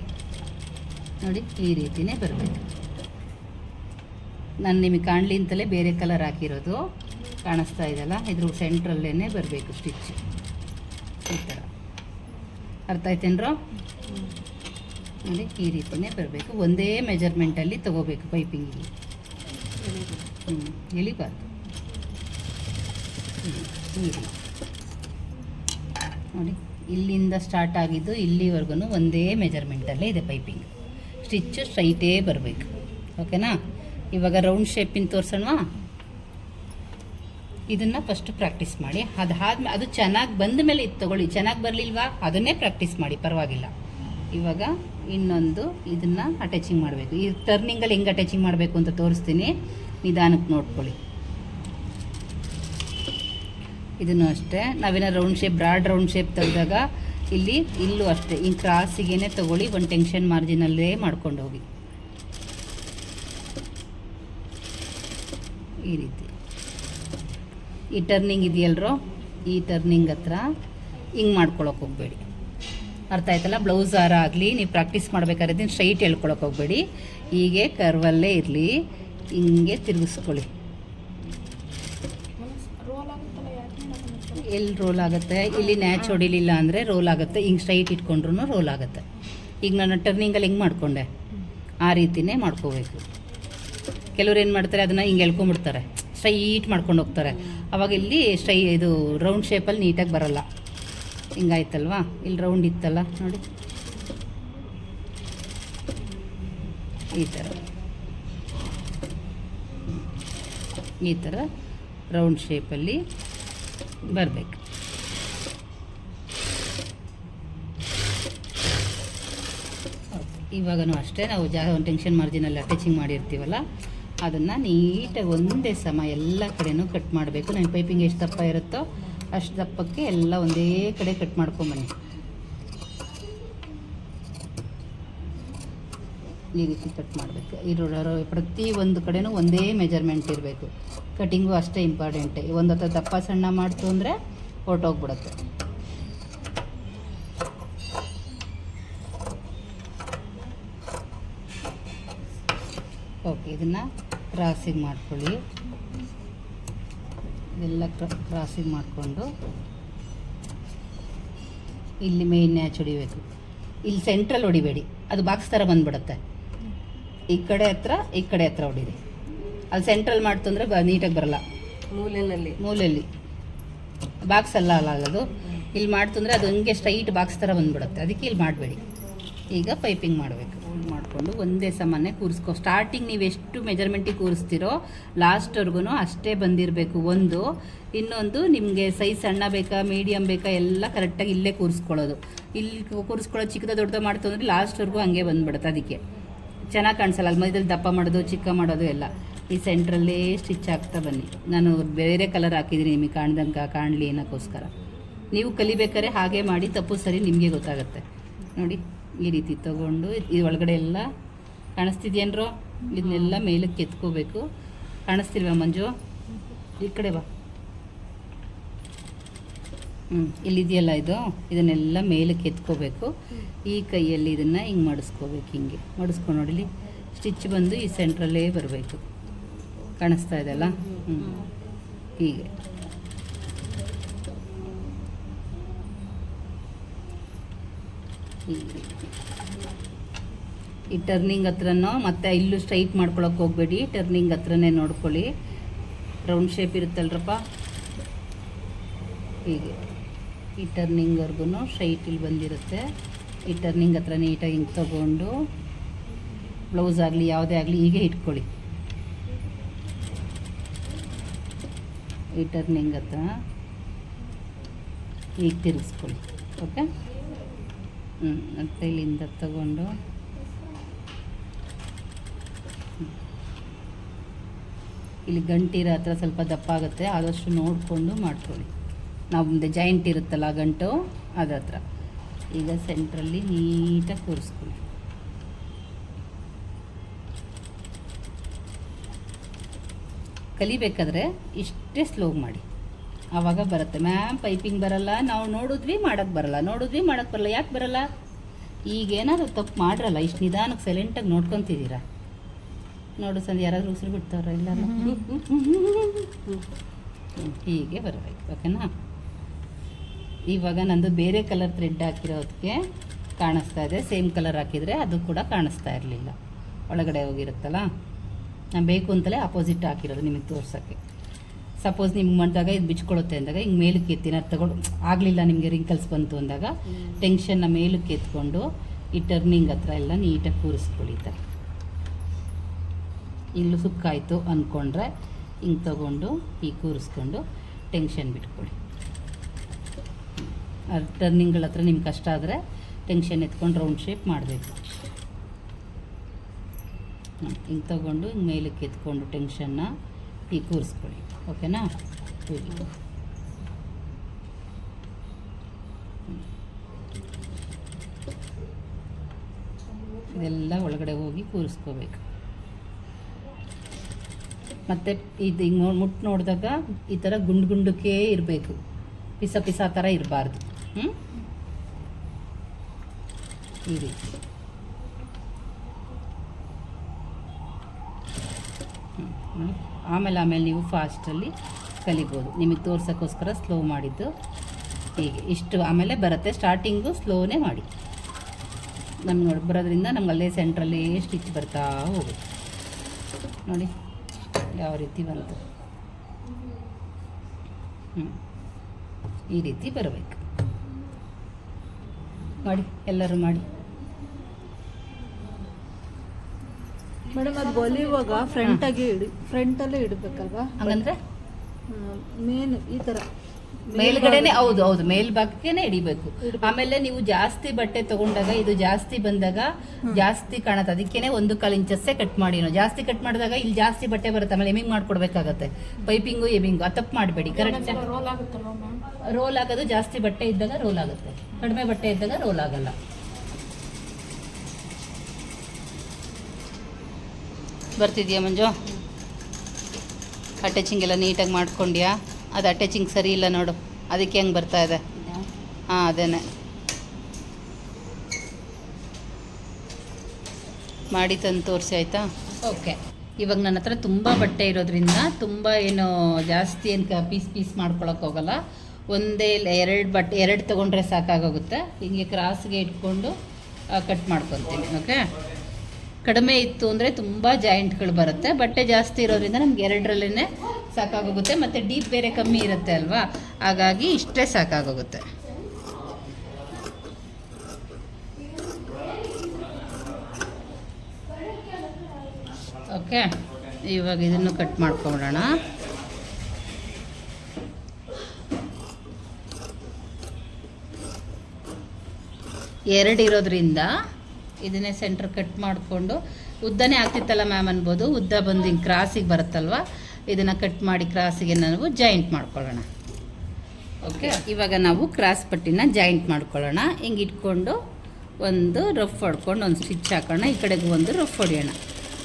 ನೋಡಿ, ಈ ರೀತಿನೇ ಬರಬೇಕು. ನಾನು ನಿಮಗೆ ಕಾಣಲಿ ಅಂತಲೇ ಬೇರೆ ಕಲರ್ ಹಾಕಿರೋದು. ಕಾಣಿಸ್ತಾ ಇದೆಯಲ್ಲ, ಇದ್ರ ಸೆಂಟ್ರಲ್ಲೇ ಬರಬೇಕು ಸ್ಟಿಚ್ ಈ ಥರ ಅರ್ಥ ಆಯ್ತೇನ್ರೋ? ನೋಡಿ ಈ ರೀತಿಯೇ ಬರಬೇಕು ಒಂದೇ ಮೆಜರ್ಮೆಂಟಲ್ಲಿ ತಗೋಬೇಕು ಪೈಪಿಂಗಿಗೆ ಹ್ಞೂ ಎಳಿಬಾರ್ದು ಈ ನೋಡಿ, ಇಲ್ಲಿಂದ ಸ್ಟಾರ್ಟ್ ಆಗಿದ್ದು ಇಲ್ಲಿವರೆಗೂ ಒಂದೇ ಮೆಜರ್ಮೆಂಟಲ್ಲೇ ಇದೆ ಪೈಪಿಂಗ್ ಸ್ಟಿಚ್ಚು ಸ್ಟ್ರೈಟೇ ಬರಬೇಕು. ಓಕೆನಾ ಇವಾಗ ರೌಂಡ್ ಶೇಪಿನ ತೋರಿಸೋಣವಾ? ಇದನ್ನು ಫಸ್ಟ್ ಪ್ರಾಕ್ಟೀಸ್ ಮಾಡಿ. ಅದಾದ್ಮೇಲೆ ಅದು ಚೆನ್ನಾಗಿ ಬಂದ ಮೇಲೆ ಇದು ತಗೊಳ್ಳಿ. ಚೆನ್ನಾಗಿ ಬರಲಿಲ್ವಾ? ಅದನ್ನೇ ಪ್ರಾಕ್ಟೀಸ್ ಮಾಡಿ. ಪರವಾಗಿಲ್ಲ. ಇವಾಗ ಇನ್ನೊಂದು ಇದನ್ನು ಅಟ್ಯಾಚಿಂಗ್ ಮಾಡಬೇಕು. ಈ ಟರ್ನಿಂಗಲ್ಲಿ ಹೆಂಗೆ ಅಟ್ಯಾಚಿಂಗ್ ಮಾಡಬೇಕು ಅಂತ ತೋರಿಸ್ತೀನಿ. ನಿಧಾನಕ್ಕೆ ನೋಡ್ಕೊಳ್ಳಿ. ಇದನ್ನು ಅಷ್ಟೇ. ನಾವೇನೋ round shape broad round shape ತೆಗೆದಾಗ ಇಲ್ಲಿ, ಇಲ್ಲೂ ಅಷ್ಟೇ. ಹಿಂಗೆ ಕ್ರಾಸಿಗೇನೆ ತಗೊಳ್ಳಿ. ಒಂದು ಟೆನ್ಷನ್ ಮಾರ್ಜಿನಲ್ಲೇ ಮಾಡ್ಕೊಂಡು ಹೋಗಿ. ಈ ರೀತಿ. ಈ ಟರ್ನಿಂಗ್ ಇದೆಯಲ್ರೋ? ಈ ಟರ್ನಿಂಗ್ ಹತ್ರ. ಹಿಂಗೆ ಮಾಡ್ಕೊಳಕ್ಕೆ ಹೋಗಬೇಡಿ. ಅರ್ಥ ಆಯ್ತಲ್ಲ? ಬ್ಲೌಸ್ ಹಾರ ಆಗಲಿ, ನೀವು ಪ್ರಾಕ್ಟೀಸ್ ಮಾಡ್ಬೇಕಾದ್ರೆ ಸ್ಟ್ರೈಟ್ ಹೇಳ್ಕೊಳಕ್ಕೆ ಹೋಗಬೇಡಿ. ಹೀಗೆ ಕರ್ವಲ್ಲೇ ಇರಲಿ. ಹಿಂಗೆ ತಿರುಗಿಸ್ಕೊಳ್ಳಿ. ಎಲ್ಲಿ ರೋಲ್ ಆಗುತ್ತೆ? ಇಲ್ಲಿ ನ್ಯಾಚ್ ಹೊಡಿಲಿಲ್ಲ ಅಂದರೆ ರೋಲ್ ಆಗುತ್ತೆ. ಹಿಂಗೆ ಸ್ಟ್ರೈಟ್ ಇಟ್ಕೊಂಡ್ರು ರೋಲ್ ಆಗುತ್ತೆ. ಈಗ ನಾನು ಟರ್ನಿಂಗಲ್ಲಿ ಹಿಂಗೆ ಮಾಡಿಕೊಂಡೆ? ಆ ರೀತಿನೇ ಮಾಡ್ಕೋಬೇಕು. ಕೆಲವ್ರು ಏನು ಮಾಡ್ತಾರೆ? ಅದನ್ನು ಹಿಂಗೆ ಎಳ್ಕೊಂಬಿಡ್ತಾರೆ ಸ್ಟ್ರೈಟ್ ಮಾಡ್ಕೊಂಡು ಹೋಗ್ತಾರೆ. ಅವಾಗ ಇಲ್ಲಿ ಸ್ಟ್ರೈ ಇದು ರೌಂಡ್ ಶೇಪಲ್ಲಿ ನೀಟಾಗಿ ಬರಲ್ಲ. ಹಿಂಗಾಯ್ತಲ್ವಾ? ಇಲ್ಲಿ ರೌಂಡ್ ಇತ್ತಲ್ಲ, ನೋಡಿ. ಈ ಥರ ಈ ಥರ ರೌಂಡ್ ಶೇಪಲ್ಲಿ ಬರಬೇಕು. ಇವಾಗನೂ ಅಷ್ಟೇ, ನಾವು ಜಾ, ಒಂದು ಟೆನ್ಷನ್ ಮಾರ್ಜಿನಲ್ಲಿ ಅಟ್ಯಾಚಿಂಗ್ ಮಾಡಿರ್ತೀವಲ್ಲ, ಅದನ್ನು ನೀಟಾಗಿ ಒಂದೇ ಸಮ ಎಲ್ಲ ಕಡೆಯೂ ಕಟ್ ಮಾಡಬೇಕು. ನನಗೆ ಪೈಪಿಂಗ್ ಎಷ್ಟು ದಪ್ಪ ಇರುತ್ತೋ ಅಷ್ಟು ದಪ್ಪಕ್ಕೆ ಎಲ್ಲ ಒಂದೇ ಕಡೆ ಕಟ್ ಮಾಡ್ಕೊಂಬನ್ನಿ. ಈ ರೀತಿ ಕಟ್ ಮಾಡಬೇಕು. ಇರೋ ಪ್ರತಿ ಒಂದು ಕಡೆನೂ ಒಂದೇ ಮೆಜರ್ಮೆಂಟ್ ಇರಬೇಕು. ಕಟಿಂಗು ಅಷ್ಟೇ ಇಂಪಾರ್ಟೆಂಟ್ ಒಂದು ಹತ್ತು ದಪ್ಪ ಸಣ್ಣ ಮಾಡ್ತು ಅಂದರೆ ಹೊರ್ಟೋಗ್ಬಿಡುತ್ತೆ ಓಕೆ ಇದನ್ನು ಕ್ರಾಸಿಗೆ ಮಾಡ್ಕೊಳ್ಳಿ. ಇದೆಲ್ಲ ಕ್ರಾಸಿಂಗ್ ಮಾಡಿಕೊಂಡು ಇಲ್ಲಿ ಮೇಯ್ನ್ ನ್ಯಾಚ್ ಹೊಡಿಬೇಕು. ಇಲ್ಲಿ ಸೆಂಟ್ರಲ್ ಹೊಡಿಬೇಡಿ. ಅದು ಬಾಕ್ಸ್ ಥರ ಬಂದ್ಬಿಡುತ್ತೆ. ಈ ಕಡೆ ಹತ್ರ ಈ ಕಡೆ ಹತ್ರ ಹೊಡಿರಿ. ಅಲ್ಲಿ ಸೆಂಟ್ರಲ್ ಮಾಡ್ತು ಅಂದರೆ ಬ ನೀಟಾಗಿ ಬರಲ್ಲ. ಮೂಲೆಯಲ್ಲಿ. ಮೂಲೆಯಲ್ಲಿ. ಬಾಕ್ಸ್ ಅಲ್ಲ ಅಲ್ಲ ಅದು ಇಲ್ಲಿ ಮಾಡ್ತು ಅಂದರೆ ಅದು ಹಂಗೆ ಸ್ಟ್ರೈಟ್ ಬಾಕ್ಸ್ ಥರ ಬಂದ್ಬಿಡುತ್ತೆ. ಅದಕ್ಕೆ ಇಲ್ಲಿ ಮಾಡಬೇಡಿ. ಈಗ ಪೈಪಿಂಗ್ ಮಾಡಬೇಕು. ಮಾಡಿಕೊಂಡು ಒಂದೇ ಸಮಾನೆ ಕೂರಿಸ್ಕೊ ಸ್ಟಾರ್ಟಿಂಗ್ ನೀವು ಎಷ್ಟು ಮೆಜರ್ಮೆಂಟಿಗೆ ಕೂರಿಸ್ತೀರೋ ಲಾಸ್ಟ್ವರೆಗೂ ಅಷ್ಟೇ ಬಂದಿರಬೇಕು ಒಂದು. ಇನ್ನೊಂದು ನಿಮಗೆ ಸೈಜ್ ಸಣ್ಣ ಬೇಕಾ ಮೀಡಿಯಮ್ ಬೇಕಾ ಎಲ್ಲ ಕರೆಕ್ಟಾಗಿ ಇಲ್ಲೇ ಕೂರಿಸ್ಕೊಳ್ಳೋದು. ಇಲ್ಲಿ ಕೂರಿಸ್ಕೊಳ್ಳೋದು ಚಿಕ್ಕದ ದೊಡ್ಡದ ಮಾಡ್ತು ಅಂದರೆ ಲಾಸ್ಟ್ವರೆಗೂ ಹಂಗೆ ಬಂದ್ಬಿಡುತ್ತೆ ಅದಕ್ಕೆ. ಚೆನ್ನಾಗಿ ಕಾಣಿಸಲ್ಲ, ಅಲ್ಲಿ ಮಧ್ಯದಲ್ಲಿ ದಪ್ಪ ಮಾಡೋದು, ಚಿಕ್ಕ ಮಾಡೋದು ಎಲ್ಲ. ಈ ಸೆಂಟ್ರಲ್ಲೇ ಸ್ಟಿಚ್ ಆಗ್ತಾ ಬನ್ನಿ. ನಾನು ಬೇರೆ ಕಲರ್ ಹಾಕಿದ್ದೀನಿ ನಿಮಗೆ ಕಾಣ್ದಂಗೆ, ಕಾಣಲಿ ಅನ್ನೋಕ್ಕೋಸ್ಕರ. ನೀವು ಕಲಿಬೇಕಾದ್ರೆ ಹಾಗೆ ಮಾಡಿ, ತಪ್ಪು ಸರಿ ನಿಮಗೆ ಗೊತ್ತಾಗುತ್ತೆ. ನೋಡಿ. ಈ ರೀತಿ ತಗೊಂಡು ಈ ಒಳಗಡೆ ಎಲ್ಲ ಕಾಣಿಸ್ತಿದ್ಯೇನ್ರೋ ಇದನ್ನೆಲ್ಲ ಮೇಲಕ್ಕೆ ಎತ್ಕೋಬೇಕು. ಕಾಣಿಸ್ತಿಲ್ವಾ ಮಂಜು? ಈ ಕಡೆ ಬಾ. ಹ್ಞೂ ಇಲ್ಲಿದೆಯಲ್ಲ ಇದು? ಇದನ್ನೆಲ್ಲ ಮೇಲಕ್ಕೆ ಎತ್ಕೋಬೇಕು. ಈ ಕೈಯಲ್ಲಿ ಇದನ್ನು ಹಿಂಗೆ ಮಡಿಸ್ಕೋಬೇಕು ಹಿಂಗೆ. ಮಡಿಸ್ಕೊಂಡು ನೋಡಿಲಿ ಸ್ಟಿಚ್ ಬಂದು ಈ ಸೆಂಟ್ರಲ್ಲೇ ಬರಬೇಕು. ಕಾಣಿಸ್ತಾ ಇದೆಯಲ್ಲ ಹ್ಞೂ ಹೀಗೆ. ಈ ಟರ್ನಿಂಗ್ ಹತ್ರನೋ ಮತ್ತೆ ಇಲ್ಲೂ ಸ್ಟ್ರೈಟ್ ಮಾಡ್ಕೊಳಕ್ಕೆ ಹೋಗಬೇಡಿ. ಟರ್ನಿಂಗ್ ಹತ್ರನೇ ನೋಡ್ಕೊಳ್ಳಿ. ರೌಂಡ್ ಶೇಪ್ ಇರುತ್ತಲ್ರಪ್ಪ? ಹೀಗೆ. ಈ ಟರ್ನಿಂಗ್ವರೆಗೂ ಸ್ಟ್ರೈಟ್ ಇಲ್ಲಿ ಬಂದಿರುತ್ತೆ. ಈ ಟರ್ನಿಂಗ್ ಹತ್ರ ನೀಟಾಗಿ ಹಿಂಗೆ ತಗೊಂಡು ಬ್ಲೌಸ್ ಆಗಲಿ, ಯಾವುದೇ ಆಗಲಿ ಹೀಗೆ ಇಟ್ಕೊಳ್ಳಿ. ಈ ಟರ್ನಿಂಗ್ ಹತ್ರ ಈಗ ತಿರುಗಿಸ್ಕೊಳ್ಳಿ. ಓಕೆ ಮತ್ತು ಇಲ್ಲಿಂದ ತಗೊಂಡು. ಇಲ್ಲಿ ಗಂಟಿರೋ ಹತ್ರ ಸ್ವಲ್ಪ ದಪ್ಪ ಆಗುತ್ತೆ, ಆದಷ್ಟು ನೋಡಿಕೊಂಡು ಮಾಡ್ಕೊಳ್ಳಿ. ನಾವು ಮುಂದೆ ಜಾಯಿಂಟ್ ಇರುತ್ತಲ್ಲ ಆ ಗಂಟು, ಅದ್ರ ಹತ್ರ. ಈಗ ಸೆಂಟ್ರಲ್ಲಿ ನೀಟಾಗಿ ಕೂರಿಸ್ಕೊಳ್ಳಿ ಕಲಿಬೇಕಾದ್ರೆ ಇಷ್ಟೇ ಸ್ಲೋ ಮಾಡಿ. ಆವಾಗ ಬರುತ್ತೆ. ಮ್ಯಾಮ್ ಪೈಪಿಂಗ್ ಬರಲ್ಲ. ನಾವು ನೋಡಿದ್ವಿ ಮಾಡೋಕ್ಕೆ ಬರಲ್ಲ. ನೋಡಿದ್ವಿ ಮಾಡೋಕ್ಕೆ ಬರಲ್ಲ. ಯಾಕೆ ಬರಲ್ಲ? ಈಗೇನಾದ್ರು ತಪ್ಪು ಮಾಡ್ರಲ್ಲ. ಇಷ್ಟು ನಿಧಾನಕ್ಕೆ ಸೈಲೆಂಟಾಗಿ ನೋಡ್ಕೊತಿದ್ದೀರ ನೋಡು ಸಂದ್ ಯಾರಾದರೂ ಉಸಿರು ಬಿಡ್ತಾವ್ರ? ಇಲ್ಲ ಹೀಗೆ ಬರಬೇಕು. ಓಕೆನಾ? ಇವಾಗ ನಂದು ಬೇರೆ ಕಲರ್ ಥ್ರೆಡ್ ಹಾಕಿರೋದಕ್ಕೆ ಕಾಣಿಸ್ತಾ ಇದೆ. ಸೇಮ್ ಕಲರ್ ಹಾಕಿದರೆ ಅದು ಕೂಡ ಕಾಣಿಸ್ತಾ ಇರಲಿಲ್ಲ. ಒಳಗಡೆ ಹೋಗಿರುತ್ತಲ್ಲ? ನಾನು ಬೇಕು ಅಂತಲೇ ಅಪೋಸಿಟ್ ಹಾಕಿರೋದು ನಿಮಗೆ ತೋರ್ಸೋಕ್ಕೆ. ಸಪೋಸ್ ನಿಮ್ಗೆ ಮಾಡಿದಾಗ ಇದು ಬಿಚ್ಕೊಳ್ಳುತ್ತೆ ಅಂದಾಗ ಹಿಂಗೆ ಮೇಲಕ್ಕೆ ಎತ್ತಿನ ತಗೊಂಡು, ಆಗಲಿಲ್ಲ ನಿಮಗೆ ರಿಂಕಲ್ಸ್ ಬಂತು ಅಂದಾಗ ಟೆನ್ಷನ್ನ ಮೇಲಕ್ಕೆ ಎತ್ಕೊಂಡು ಈ ಟರ್ನಿಂಗ್ ಹತ್ರ ಎಲ್ಲ ನೀಟಾಗಿ ಕೂರಿಸ್ಕೊಳ್ಳಿ ಥರ ಇಲ್ಲೂ ಸುಕ್ಕಾಯಿತು ಅಂದ್ಕೊಂಡ್ರೆ ಹಿಂಗೆ ತಗೊಂಡು ಈ ಕೂರಿಸ್ಕೊಂಡು ಟೆನ್ಷನ್ ಬಿಟ್ಕೊಳ್ಳಿ. ಟರ್ನಿಂಗ್ಗಳ ಹತ್ರ ನಿಮ್ಗೆ ಕಷ್ಟ ಆದರೆ ಟೆನ್ಷನ್ ಎತ್ಕೊಂಡು ರೌಂಡ್ ಶೇಪ್ ಮಾಡಬೇಕು. ಹಿಂಗೆ ತಗೊಂಡು ಹಿಂಗೆ ಮೇಲಕ್ಕೆ ಎತ್ಕೊಂಡು ಟೆನ್ಷನ್ನ ಈ ಕೂರಿಸ್ಕೊಳ್ಳಿ. ಓಕೆನಾ? ಇದೆಲ್ಲ ಒಳಗಡೆ ಹೋಗಿ ಕೂರಿಸ್ಕೋಬೇಕು. ಮತ್ತು ಇದು ಹಿಂಗೆ ಮುಟ್ಟು ನೋಡಿದಾಗ ಈ ಥರ ಗುಂಡು ಗುಂಡಕ್ಕೆ ಇರಬೇಕು. ಪಿಸ ಪಿಸ ಥರ ಇರಬಾರ್ದು. ಹ್ಞೂ ಈ ರೀತಿ. ಆಮೇಲೆ ಆಮೇಲೆ ನೀವು ಫಾಸ್ಟಲ್ಲಿ ಕಲಿಬೋದು. ನಿಮಗೆ ತೋರ್ಸೋಕ್ಕೋಸ್ಕರ ಸ್ಲೋ ಮಾಡಿದ್ದು ಹೀಗೆ. ಇಷ್ಟು ಆಮೇಲೆ ಬರುತ್ತೆ. ಸ್ಟಾರ್ಟಿಂಗು ಸ್ಲೋನೇ ಮಾಡಿ. ನಮ್ಗೆ ನೋಡಿ, ಬರೋದ್ರಿಂದ ನಮ್ಗೆ ಅಲ್ಲೇ ಸೆಂಟ್ರಲ್ಲೇ ಸ್ಟಿಚ್ ಬರ್ತಾ ಹೋಗುತ್ತೆ. ನೋಡಿ, ಯಾವ ರೀತಿ ಬಂತು. ಈ ರೀತಿ ಬರಬೇಕು. ಮಾಡಿ, ಎಲ್ಲರೂ ಮಾಡಿ. ಮೇಡಮ್ ಅದು ಹೊಲಿಯುವಾಗ ಫ್ರಂಟ್ ಆಗಿ ಇಡಿ ಫ್ರಂಟ್ ಅಲ್ಲೇ ಇಡಬೇಕಲ್ವಾ ಹಂಗಂದ್ರೆ? ಮೇನ್ ಈ ತರ. ಮೇಲ್ಗಡೆನೆ ಹೌದು ಹೌದು ಮೇಲ್ಭಾಗಕ್ಕೆ ಹಿಡಿಬೇಕು ಆಮೇಲೆ ನೀವು ಜಾಸ್ತಿ ಬಟ್ಟೆ ತಗೊಂಡಾಗ ಇದು ಜಾಸ್ತಿ ಬಂದಾಗ ಜಾಸ್ತಿ ಕಾಣತ್ತೆ. ಅದಕ್ಕೇನೆ ಒಂದು ಕಾಲು ಇಂಚಸ್ಸೇ ಕಟ್ ಮಾಡಿ ನಾವು ಜಾಸ್ತಿ ಕಟ್ ಮಾಡಿದಾಗ ಇಲ್ಲಿ ಜಾಸ್ತಿ ಬಟ್ಟೆ ಬರುತ್ತೆ. ಆಮೇಲೆ ಎಮಿಂಗ್ ಮಾಡ್ಕೊಡ್ಬೇಕಾಗತ್ತೆ. ಪೈಪಿಂಗು ಎಮಿಂಗು ಆ ತಪ್ಪು ಮಾಡಬೇಡಿ ಕರೆಕ್ಟ್ ರೋಲ್ ಆಗೋದು ಜಾಸ್ತಿ ಬಟ್ಟೆ ಇದ್ದಾಗ ರೋಲ್ ಆಗುತ್ತೆ. ಕಡಿಮೆ ಬಟ್ಟೆ ಇದ್ದಾಗ ರೋಲ್ ಆಗಲ್ಲ. ಬರ್ತಿದ್ಯಾ ಮಂಜು? ಅಟ್ಯಾಚಿಂಗ್ ಎಲ್ಲ ನೀಟಾಗಿ ಮಾಡ್ಕೊಂಡ್ಯಾ? ಅದು ಅಟ್ಯಾಚಿಂಗ್ ಸರಿ ಇಲ್ಲ ನೋಡು. ಅದಕ್ಕೆ ಹೆಂಗೆ ಬರ್ತಾ ಇದೆ? ಹಾಂ ಅದೇನೆ. ಮಾಡಿ ತಂದು ತೋರಿಸಿ ಆಯಿತಾ? ಓಕೆ. ಇವಾಗ ನನ್ನ ಹತ್ರ ತುಂಬ ಬಟ್ಟೆ ಇರೋದ್ರಿಂದ ತುಂಬ ಏನು ಜಾಸ್ತಿ ಏನು ಪೀಸ್ ಪೀಸ್ ಮಾಡ್ಕೊಳಕ್ಕೆ ಹೋಗಲ್ಲ. ಒಂದೇ ಎರಡು ಬಟ್ಟೆ ಎರಡು ತೊಗೊಂಡ್ರೆ ಸಾಕಾಗೋಗುತ್ತೆ. ಹಿಂಗೆ ಕ್ರಾಸ್ಗೆ ಇಟ್ಕೊಂಡು ಕಟ್ ಮಾಡ್ಕೊತೀನಿ ಓಕೆ? ಕಡಿಮೆ ಇತ್ತು ಅಂದರೆ ತುಂಬ ಜಾಯಿಂಟ್ಗಳು ಬರುತ್ತೆ. ಬಟ್ಟೆ ಜಾಸ್ತಿ ಇರೋದ್ರಿಂದ ನಮ್ಗೆ ಎರಡರಲ್ಲೇ ಸಾಕಾಗೋಗುತ್ತೆ. ಮತ್ತು ಡೀಪ್ ಬೇರೆ ಕಮ್ಮಿ ಇರುತ್ತೆ ಅಲ್ವಾ? ಹಾಗಾಗಿ ಇಷ್ಟೇ ಸಾಕಾಗೋಗುತ್ತೆ. ಓಕೆ ಇವಾಗ ಇದನ್ನು ಕಟ್ ಮಾಡ್ಕೊಬಿಡೋಣ ಎರಡು ಇರೋದ್ರಿಂದ ಇದನ್ನೇ ಸೆಂಟ್ರ್ ಕಟ್ ಮಾಡಿಕೊಂಡು ಉದ್ದನೇ ಆಗ್ತಿತ್ತಲ್ಲ ಮ್ಯಾಮ್ ಅನ್ಬೋದು. ಉದ್ದ ಬಂದು ಹಿಂಗೆ ಕ್ರಾಸಿಗೆ ಬರುತ್ತಲ್ವ? ಇದನ್ನು ಕಟ್ ಮಾಡಿ ಕ್ರಾಸಿಗೆ ನಾವು ಜಾಯಿಂಟ್ ಮಾಡ್ಕೊಳ್ಳೋಣ. ಓಕೆ ಇವಾಗ ನಾವು ಕ್ರಾಸ್ ಪಟ್ಟಿನ ಜಾಯಿಂಟ್ ಮಾಡ್ಕೊಳ್ಳೋಣ. ಹಿಂಗೆ ಇಟ್ಕೊಂಡು ಒಂದು ರಫ್ ಹೊಡ್ಕೊಂಡು ಒಂದು ಸ್ಟಿಚ್ ಹಾಕೋಣ. ಈ ಕಡೆಗೂ ಒಂದು ರಫ್ ಹೊಡೆಯೋಣ.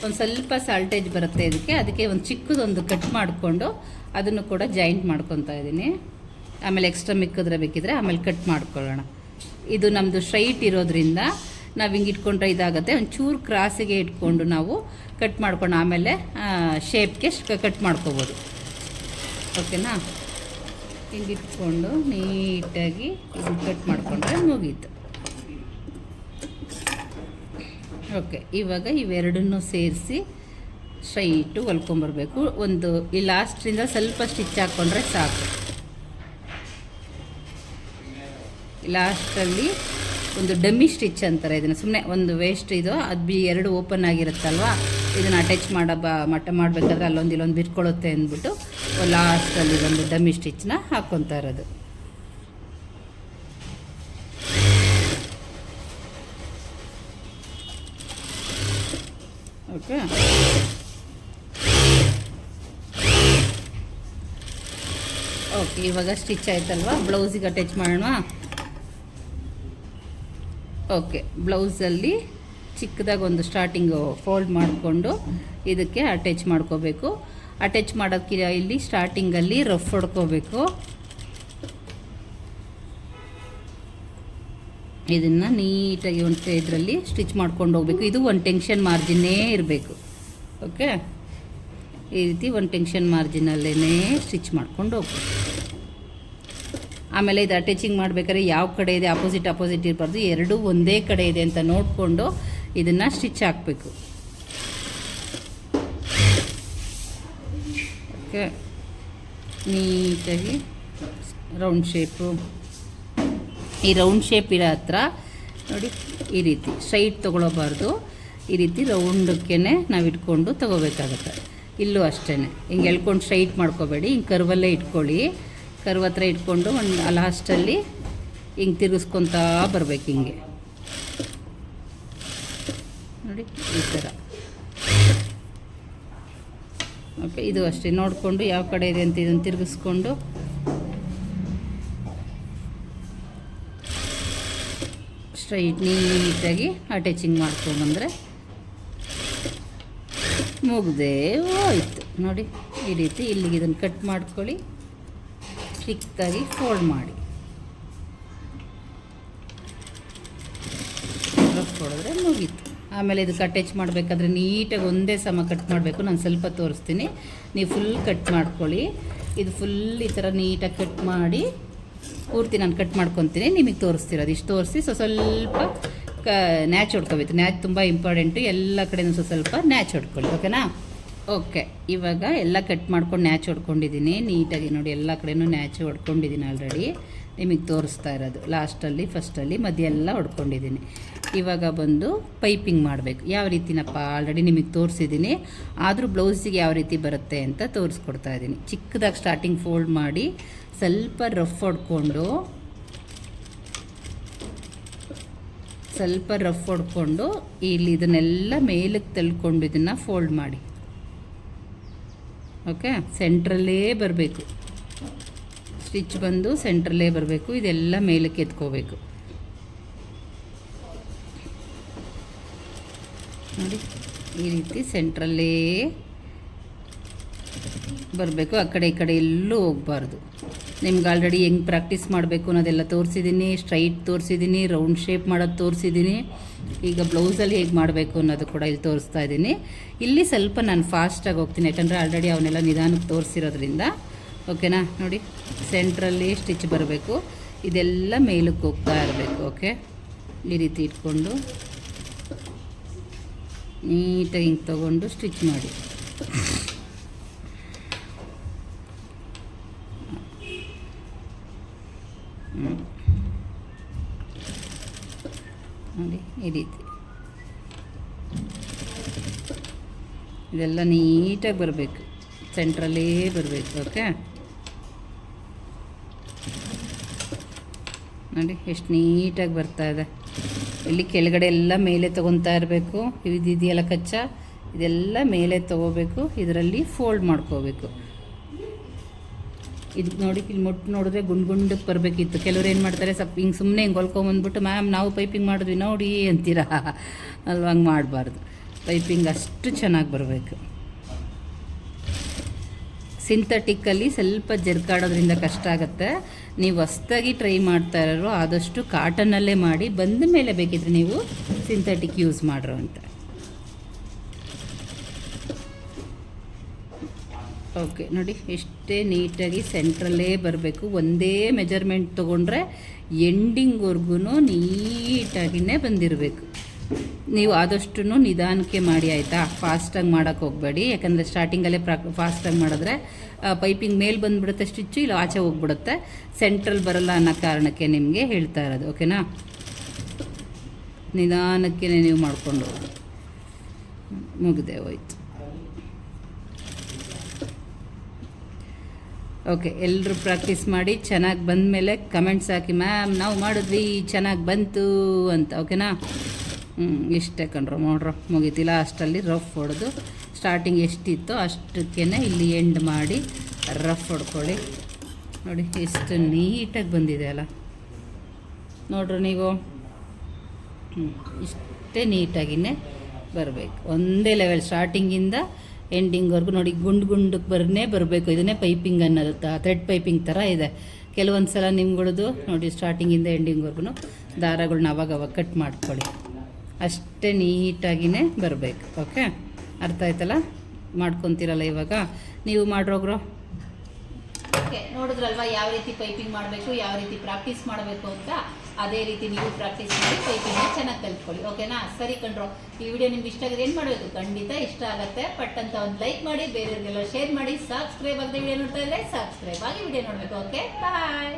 ಒಂದು ಸ್ವಲ್ಪ ಸಾಲ್ಟೇಜ್ ಬರುತ್ತೆ ಇದಕ್ಕೆ. ಅದಕ್ಕೆ ಒಂದು ಚಿಕ್ಕದೊಂದು ಕಟ್ ಮಾಡಿಕೊಂಡು ಅದನ್ನು ಕೂಡ ಜಾಯಿಂಟ್ ಮಾಡ್ಕೊತಾ ಇದ್ದೀನಿ. ಆಮೇಲೆ ಎಕ್ಸ್ಟ್ರಾ ಮಿಕ್ಕಿದ್ರೆ ಬೇಕಿದ್ರೆ ಆಮೇಲೆ ಕಟ್ ಮಾಡ್ಕೊಳ್ಳೋಣ. ಇದು ನಮ್ಮದು ಸ್ಟ್ರೈಟ್ ಇರೋದ್ರಿಂದ ನಾವು ಹಿಂಗೆ ಇಟ್ಕೊಂಡ್ರೆ ಇದಾಗುತ್ತೆ. ಒಂಚೂರು ಕ್ರಾಸಿಗೆ ಇಟ್ಕೊಂಡು ನಾವು ಕಟ್ ಮಾಡ್ಕೊಂಡು ಆಮೇಲೆ ಶೇಪ್ಗೆ ಕಟ್ ಮಾಡ್ಕೋಬೋದು. ಓಕೆನಾ ಹಿಂಗೆ ಇಟ್ಕೊಂಡು ನೀಟಾಗಿ ಕಟ್ ಮಾಡಿಕೊಂಡ್ರೆ ಮುಗೀತು. ಓಕೆ ಇವಾಗ ಇವೆರಡನ್ನೂ ಸೇರಿಸಿ ಸ್ಟ್ರೈಟು ಹೊಲ್ಕೊಂಬರ್ಬೇಕು. ಒಂದು, ಈ ಲಾಸ್ಟಿಂದ ಸ್ವಲ್ಪ ಸ್ಟಿಚ್ ಹಾಕ್ಕೊಂಡ್ರೆ ಸಾಕು. ಲಾಸ್ಟಲ್ಲಿ ಒಂದು ಡಮ್ಮಿ ಸ್ಟಿಚ್ ಅಂತಾರೆ ಇದನ್ನು. ಸುಮ್ಮನೆ ಒಂದು ವೇಸ್ಟ್ ಇದು, ಅದು ಬಿ ಎರಡು ಓಪನ್ ಆಗಿರುತ್ತಲ್ವಾ? ಇದನ್ನು ಅಟ್ಯಾಚ್ ಮಾಡ ಮಟ್ಟ ಮಾಡಬೇಕಾದ್ರೆ ಅಲ್ಲೊಂದು ಇಲ್ಲೊಂದು ಬಿಟ್ಕೊಳ್ಳುತ್ತೆ ಅಂದ್ಬಿಟ್ಟು ಲಾಸ್ಟಲ್ಲಿ ಒಂದು ಡಮ್ಮಿ ಸ್ಟಿಚ್ನ ಹಾಕ್ಕೊತಾ ಇರೋದು. ಓಕೆ. ಓಕೆ, ಇವಾಗ ಸ್ಟಿಚ್ ಆಯ್ತಲ್ವಾ? ಬ್ಲೌಸಿಗೆ ಅಟ್ಯಾಚ್ ಮಾಡೋಣ. ಓಕೆ ಬ್ಲೌಸಲ್ಲಿ ಚಿಕ್ಕದಾಗಿ ಒಂದು ಸ್ಟಾರ್ಟಿಂಗು ಫೋಲ್ಡ್ ಮಾಡಿಕೊಂಡು ಇದಕ್ಕೆ ಅಟ್ಯಾಚ್ ಮಾಡ್ಕೋಬೇಕು. ಅಟ್ಯಾಚ್ ಮಾಡೋಕ್ಕೆ ಇಲ್ಲಿ ಸ್ಟಾರ್ಟಿಂಗಲ್ಲಿ ರಫ್ ಹೊಡ್ಕೋಬೇಕು. ಇದನ್ನು ನೀಟಾಗಿ ಒಂದು ಇದರಲ್ಲಿ ಸ್ಟಿಚ್ ಮಾಡ್ಕೊಂಡು ಹೋಗ್ಬೇಕು. ಇದು ಒಂದು ಟೆನ್ಷನ್ ಮಾರ್ಜಿನ್ನೇ ಇರಬೇಕು. ಓಕೆ ಈ ರೀತಿ ಒಂದು ಟೆನ್ಷನ್ ಮಾರ್ಜಿನಲ್ಲೇ ಸ್ಟಿಚ್ ಮಾಡ್ಕೊಂಡು ಹೋಗ್ಬೇಕು. ಆಮೇಲೆ ಇದು ಅಟ್ಯಾಚಿಂಗ್ ಮಾಡಬೇಕಾದ್ರೆ ಯಾವ ಕಡೆ ಇದೆ? ಅಪೋಸಿಟ್ ಅಪೋಸಿಟ್ ಇರಬಾರ್ದು. ಎರಡೂ ಒಂದೇ ಕಡೆ ಇದೆ ಅಂತ ನೋಡಿಕೊಂಡು ಇದನ್ನು ಸ್ಟಿಚ್ ಹಾಕಬೇಕು. ಓಕೆ. ನೀಟಾಗಿ ರೌಂಡ್ ಶೇಪು ಈ ರೌಂಡ್ ಶೇಪ್ ಇರೋ ಹತ್ರ ನೋಡಿ, ಈ ರೀತಿ ಸ್ಟ್ರೈಟ್ ತೊಗೊಳಬಾರ್ದು. ಈ ರೀತಿ ರೌಂಡಕ್ಕೆ ನಾವು ಇಟ್ಕೊಂಡು ತೊಗೋಬೇಕಾಗತ್ತೆ. ಇಲ್ಲೂ ಅಷ್ಟೇ ಹಿಂಗೆ ಎಳ್ಕೊಂಡು ಸ್ಟ್ರೈಟ್ ಮಾಡ್ಕೋಬೇಡಿ. ಹಿಂಗೆ ಕರ್ವಲ್ಲೇ ಇಟ್ಕೊಳ್ಳಿ. ಕರ್ವ್ ಹತ್ರ ಇಟ್ಕೊಂಡು ಒಂದು ಲಾಸ್ಟಲ್ಲಿ ಹಿಂಗೆ ತಿರುಗಿಸ್ಕೊತಾ ಬರ್ಬೇಕು ಹಿಂಗೆ. ನೋಡಿ, ಈ ಥರ ಓಕೆ, ಇದು ಅಷ್ಟೇ. ನೋಡಿಕೊಂಡು ಯಾವ ಕಡೆ ಇದೆ ಅಂತ ಇದನ್ನು ತಿರುಗಿಸ್ಕೊಂಡು. ಸ್ಟ್ರೈಟ್ ನೀಟಾಗಿ ಅಟ್ಯಾಚಿಂಗ್ ಮಾಡ್ಕೊಂಬಂದರೆ ಮುಗ್ದೇ ಹೋಯ್ತು. ನೋಡಿ, ಈ ರೀತಿ ಇಲ್ಲಿಗೆ ಇದನ್ನು ಕಟ್ ಮಾಡ್ಕೊಳ್ಳಿ. ಚಿಕ್ಕದಾಗಿ ಫೋಲ್ಡ್ ಮಾಡಿ. ಹೊಡೆದ್ರೆ ಮುಗೀತು. ಆಮೇಲೆ ಇದು ಕಟ್ ಅಟ್ಯಾಚ್ ಮಾಡಬೇಕಾದ್ರೆ ನೀಟಾಗಿ ಒಂದೇ ಸಮ ಕಟ್ ಮಾಡಬೇಕು. ನಾನು ಸ್ವಲ್ಪ ತೋರಿಸ್ತೀನಿ. ನೀವು ಫುಲ್ ಕಟ್ ಮಾಡ್ಕೊಳ್ಳಿ. ಇದು ಫುಲ್ ಈ ಥರ ನೀಟಾಗಿ ಕಟ್ ಮಾಡಿ ಪೂರ್ತಿ ನಾನು ಕಟ್ ಮಾಡ್ಕೊತೀನಿ. ನಿಮಗೆ ತೋರಿಸ್ತಿರೋದು. ಇಷ್ಟು ತೋರಿಸಿ ಸೊ ಸ್ವಲ್ಪ ಕ, ನ್ಯಾಚ್ ಹೊಡ್ಕೋಬೇಕು. ನ್ಯಾಚ್ ತುಂಬ ಇಂಪಾರ್ಟೆಂಟು ಎಲ್ಲ ಸ್ವಲ್ಪ ಸ್ವಲ್ಪ ನ್ಯಾಚ್ ಹೊಡ್ಕೊಳ್ಳಿ. ಓಕೆನಾ ಓಕೆ, ಇವಾಗ ಎಲ್ಲ ಕಟ್ ಮಾಡ್ಕೊಂಡು ನ್ಯಾಚ್ ಹೊಡ್ಕೊಂಡಿದ್ದೀನಿ. ನೀಟಾಗಿ ನೋಡಿ, ಎಲ್ಲ ಕಡೆನೂ ನ್ಯಾಚ್ ಹೊಡ್ಕೊಂಡಿದ್ದೀನಿ ಆಲ್ರೆಡಿ ನಿಮಗೆ ತೋರಿಸ್ತಾ ಇರೋದು. ಲಾಸ್ಟಲ್ಲಿ ಫಸ್ಟಲ್ಲಿ ಮಧ್ಯ ಎಲ್ಲ ಹೊಡ್ಕೊಂಡಿದ್ದೀನಿ. ಇವಾಗ ಬಂದು ಪೈಪಿಂಗ್ ಮಾಡಬೇಕು. ಯಾವ ರೀತಿನಪ್ಪ? ಆಲ್ರೆಡಿ ನಿಮಗೆ ತೋರಿಸಿದ್ದೀನಿ. ಆದರೂ ಬ್ಲೌಸಿಗೆ ಯಾವ ರೀತಿ ಬರುತ್ತೆ ಅಂತ ತೋರಿಸ್ಕೊಡ್ತಾ ಇದ್ದೀನಿ. ಚಿಕ್ಕದಾಗಿ ಸ್ಟಾರ್ಟಿಂಗ್ ಫೋಲ್ಡ್ ಮಾಡಿ, ಸ್ವಲ್ಪ ರಫ್ ಹೊಡ್ಕೊಂಡು, ಸ್ವಲ್ಪ ರಫ್ ಹೊಡ್ಕೊಂಡು, ಇಲ್ಲಿ ಇದನ್ನೆಲ್ಲ ಮೇಲಕ್ಕೆ ತಳ್ಕೊಂಡು ಇದನ್ನು ಫೋಲ್ಡ್ ಮಾಡಿ. ಓಕೆ? ಸೆಂಟ್ರಲ್ಲೇ ಬರಬೇಕು. ಸ್ಟಿಚ್ ಬಂದು ಸೆಂಟ್ರಲ್ಲೇ ಬರಬೇಕು. ಇದೆಲ್ಲ ಮೇಲಕ್ಕೆ ಎತ್ಕೋಬೇಕು. ನೋಡಿ, ಈ ರೀತಿ ಸೆಂಟ್ರಲ್ಲೇ ಬರಬೇಕು. ಆ ಕಡೆ, ಈ ಕಡೆ ಎಲ್ಲೂ ಹೋಗಬಾರ್ದು. ನಿಮ್ಗೆ ಆಲ್ರೆಡಿ ಹೆಂಗೆ ಪ್ರಾಕ್ಟೀಸ್ ಮಾಡಬೇಕು ಅನ್ನೋದೆಲ್ಲ ತೋರಿಸಿದ್ದೀನಿ ಸ್ಟ್ರೈಟ್ ತೋರಿಸಿದ್ದೀನಿ ರೌಂಡ್ ಶೇಪ್ ಮಾಡೋದು ತೋರಿಸಿದ್ದೀನಿ ಈಗ ಬ್ಲೌಸಲ್ಲಿ ಹೇಗೆ ಮಾಡಬೇಕು ಅನ್ನೋದು ಕೂಡ ಇಲ್ಲಿ ತೋರಿಸ್ತಾ ಇದ್ದೀನಿ. ಇಲ್ಲಿ ಸ್ವಲ್ಪ ನಾನು ಫಾಸ್ಟಾಗಿ ಹೋಗ್ತೀನಿ, ಯಾಕಂದರೆ ಆಲ್ರೆಡಿ ಅವನ್ನೆಲ್ಲ ನಿಧಾನಕ್ಕೆ ತೋರಿಸಿರೋದ್ರಿಂದ. ಓಕೆನಾ ನೋಡಿ ಸೆಂಟ್ರಲ್ಲಿ ಸ್ಟಿಚ್ ಬರಬೇಕು. ಇದೆಲ್ಲ ಮೇಲಕ್ಕೆ ಹೋಗ್ತಾ ಇರಬೇಕು ಓಕೆ ಈ ರೀತಿ ಇಟ್ಕೊಂಡು ನೀಟಾಗಿ ಹಿಂಗೆ ತೊಗೊಂಡು ಸ್ಟಿಚ್ ಮಾಡಿ ಹ್ಮ್. ನೋಡಿ ಈ ರೀತಿ. ಇದೆಲ್ಲ ನೀಟಾಗಿ ಬರಬೇಕು. ಸೆಂಟ್ರಲ್ಲೇ ಬರಬೇಕು ಓಕೆ ನೋಡಿ, ಎಷ್ಟು ನೀಟಾಗಿ ಬರ್ತಾ ಇದೆ. ಇಲ್ಲಿ ಕೆಳಗಡೆ ಎಲ್ಲ ಮೇಲೆ ತೊಗೊತಾ ಇರಬೇಕು. ಇದೆಯಲ್ಲ ಕಚ್ಚಾ? ಇದೆಲ್ಲ ಮೇಲೆ ತೊಗೋಬೇಕು. ಇದರಲ್ಲಿ ಫೋಲ್ಡ್ ಮಾಡ್ಕೋಬೇಕು. ಇದು ನೋಡಿ, ಇಲ್ಲಿ ಮೊಟ್ಟು ನೋಡಿದ್ರೆ ಗುಂಡು ಗುಂಡಕ್ಕೆ ಬರಬೇಕಿತ್ತು. ಕೆಲವ್ರು ಏನು ಮಾಡ್ತಾರೆ ಸ್ವಲ್ಪ ಹಿಂಗೆ ಸುಮ್ಮನೆ ಹಿಂಗೆ ಹೊಲ್ಕೊಂಬಂದ್ಬಿಟ್ಟು ಮ್ಯಾಮ್, ನಾವು ಪೈಪಿಂಗ್ ಮಾಡಿದ್ವಿ, ನೋಡಿ ಅಂತೀರಾ? ಅಲ್ವ, ಹಂಗೆ ಮಾಡಬಾರ್ದು. ಪೈಪಿಂಗ್ ಅಷ್ಟು ಚೆನ್ನಾಗಿ ಬರಬೇಕು. ಸಿಂಥೆಟಿಕ್ಕಲ್ಲಿ ಸ್ವಲ್ಪ ಜರ್ಕಾಡೋದ್ರಿಂದ ಕಷ್ಟ ಆಗುತ್ತೆ. ನೀವು ಹೊಸ್ದಾಗಿ ಟ್ರೈ ಮಾಡ್ತಾ ಇರೋರು ಆದಷ್ಟು ಕಾಟನಲ್ಲೇ ಮಾಡಿ, ಬಂದ ಮೇಲೆ ಬೇಕಿದ್ರೆ ನೀವು ಸಿಂಥೆಟಿಕ್ ಯೂಸ್ ಮಾಡ್ರು ಅಂತ. ಓಕೆ, ನೋಡಿ, ಎಷ್ಟೇ ನೀಟಾಗಿ ಸೆಂಟ್ರಲ್ಲೇ ಬರಬೇಕು. ಒಂದೇ ಮೆಜರ್ಮೆಂಟ್ ತೊಗೊಂಡ್ರೆ ಎಂಡಿಂಗ್ವರೆಗೂ ನೀಟಾಗಿಯೇ ಬಂದಿರಬೇಕು. ನೀವು ಆದಷ್ಟು ನಿಧಾನಕ್ಕೆ ಮಾಡಿ, ಆಯಿತಾ? ಫಾಸ್ಟಾಗಿ ಮಾಡೋಕ್ಕೆ ಹೋಗಬೇಡಿ. ಯಾಕಂದರೆ ಸ್ಟಾರ್ಟಿಂಗಲ್ಲೇ ಪ್ರಾ ಫಾಸ್ಟಾಗಿ ಮಾಡಿದ್ರೆ ಪೈಪಿಂಗ್ ಮೇಲೆ ಬಂದುಬಿಡುತ್ತೆ ಸ್ಟಿಚ್ಚು ಇಲ್ಲ ಆಚೆ ಹೋಗ್ಬಿಡುತ್ತೆ. ಸೆಂಟ್ರಲ್ ಬರಲ್ಲ ಅನ್ನೋ ಕಾರಣಕ್ಕೆ ನಿಮಗೆ ಹೇಳ್ತಾ ಇರೋದು ಓಕೆನಾ ನಿಧಾನಕ್ಕೆ ನೀವು ಮಾಡಿಕೊಂಡು ಮುಗಿದೆ ಹೋಯ್ತು. ಓಕೆ ಎಲ್ಲರೂ ಪ್ರಾಕ್ಟೀಸ್ ಮಾಡಿ ಚೆನ್ನಾಗಿ ಬಂದಮೇಲೆ ಕಮೆಂಟ್ಸ್ ಹಾಕಿ ಮ್ಯಾಮ್ ನಾವು ಮಾಡಿದ್ವಿ, ಚೆನ್ನಾಗಿ ಬಂತು ಅಂತ, ಓಕೆನಾ? ಹ್ಞೂ ಇಷ್ಟೇ ಕಣ್ರು ನೋಡ್ರು, ಮುಗೀತಿ. ಲಾಸ್ಟಲ್ಲಿ ರಫ್ ಹೊಡೆದು ಸ್ಟಾರ್ಟಿಂಗ್ ಎಷ್ಟಿತ್ತೋ ಅಷ್ಟಕ್ಕೇ ಇಲ್ಲಿ ಎಂಡ್ ಮಾಡಿ ರಫ್ ಹೊಡ್ಕೊಳ್ಳಿ. ನೋಡಿ, ಎಷ್ಟು ನೀಟಾಗಿ ಬಂದಿದೆ ಅಲ್ಲ. ನೋಡ್ರಿ ನೀವು. ಹ್ಞೂ ಇಷ್ಟೇ ನೀಟಾಗಿಯೇ ಬರಬೇಕು. ಒಂದೇ ಲೆವೆಲ್ ಸ್ಟಾರ್ಟಿಂಗಿಂದ ಎಂಡಿಂಗ್ವರೆಗೂ ನೋಡಿ, ಗುಂಡು ಗುಂಡಕ್ಕೆ ಬರನೇ ಬರಬೇಕು. ಇದನ್ನೇ ಪೈಪಿಂಗ್ ಅನ್ನೋದು ಥ್ರೆಡ್ ಪೈಪಿಂಗ್ ಥರ ಇದೆ. ಕೆಲವೊಂದು ಸಲ ನಿಮ್ಗಳದ್ದು ನೋಡಿ ಸ್ಟಾರ್ಟಿಂಗಿಂದ ಎಂಡಿಂಗ್ವರೆಗೂ ದಾರಗಳನ್ನ ಅವಾಗ ಅವಾಗ ಕಟ್ ಮಾಡ್ಕೊಳ್ಳಿ. ಅಷ್ಟೇ ನೀಟಾಗಿಯೇ ಬರಬೇಕು. ಓಕೆ ಅರ್ಥ ಆಯ್ತಲ್ಲ? ಮಾಡ್ಕೊತೀರಲ್ಲ ಇವಾಗ? ನೀವು ಮಾಡ್ರೋಗ್ರು ಓಕೆ ನೋಡಿದ್ರಲ್ವಾ ಯಾವ ರೀತಿ ಪೈಪಿಂಗ್ ಮಾಡಬೇಕು, ಯಾವ ರೀತಿ ಪ್ರಾಕ್ಟೀಸ್ ಮಾಡಬೇಕು ಅಂತ? ಅದೇ ರೀತಿ ನೀವು ಪ್ರಾಕ್ಟೀಸ್ ಮಾಡಿ ಪೈಪಿಂಗ್ ಚೆನ್ನಾಗಿ ಕಲ್ತ್ಕೊಳ್ಳಿ. ಓಕೆನಾ ಸರಿ ಕಂಡ್ರು ಈ ವಿಡಿಯೋ ನಿಮ್ಗೆ ಇಷ್ಟ ಆಗಿದೆ, ಏನು ಮಾಡಬೇಕು ಖಂಡಿತ ಇಷ್ಟ ಆಗುತ್ತೆ. ಪಟ್ ಅಂತ ಒಂದು ಲೈಕ್ ಮಾಡಿ, ಬೇರೆಯವ್ರಿಗೆಲ್ಲ ಶೇರ್ ಮಾಡಿ ಸಬ್ಸ್ಕ್ರೈಬ್ ಆಗದೆ ವಿಡಿಯೋ ನೋಡ್ತಾ ಇದ್ರೆ ಸಬ್ಸ್ಕ್ರೈಬ್ ಆಗಿ ವಿಡಿಯೋ ನೋಡಬೇಕು. Okay bye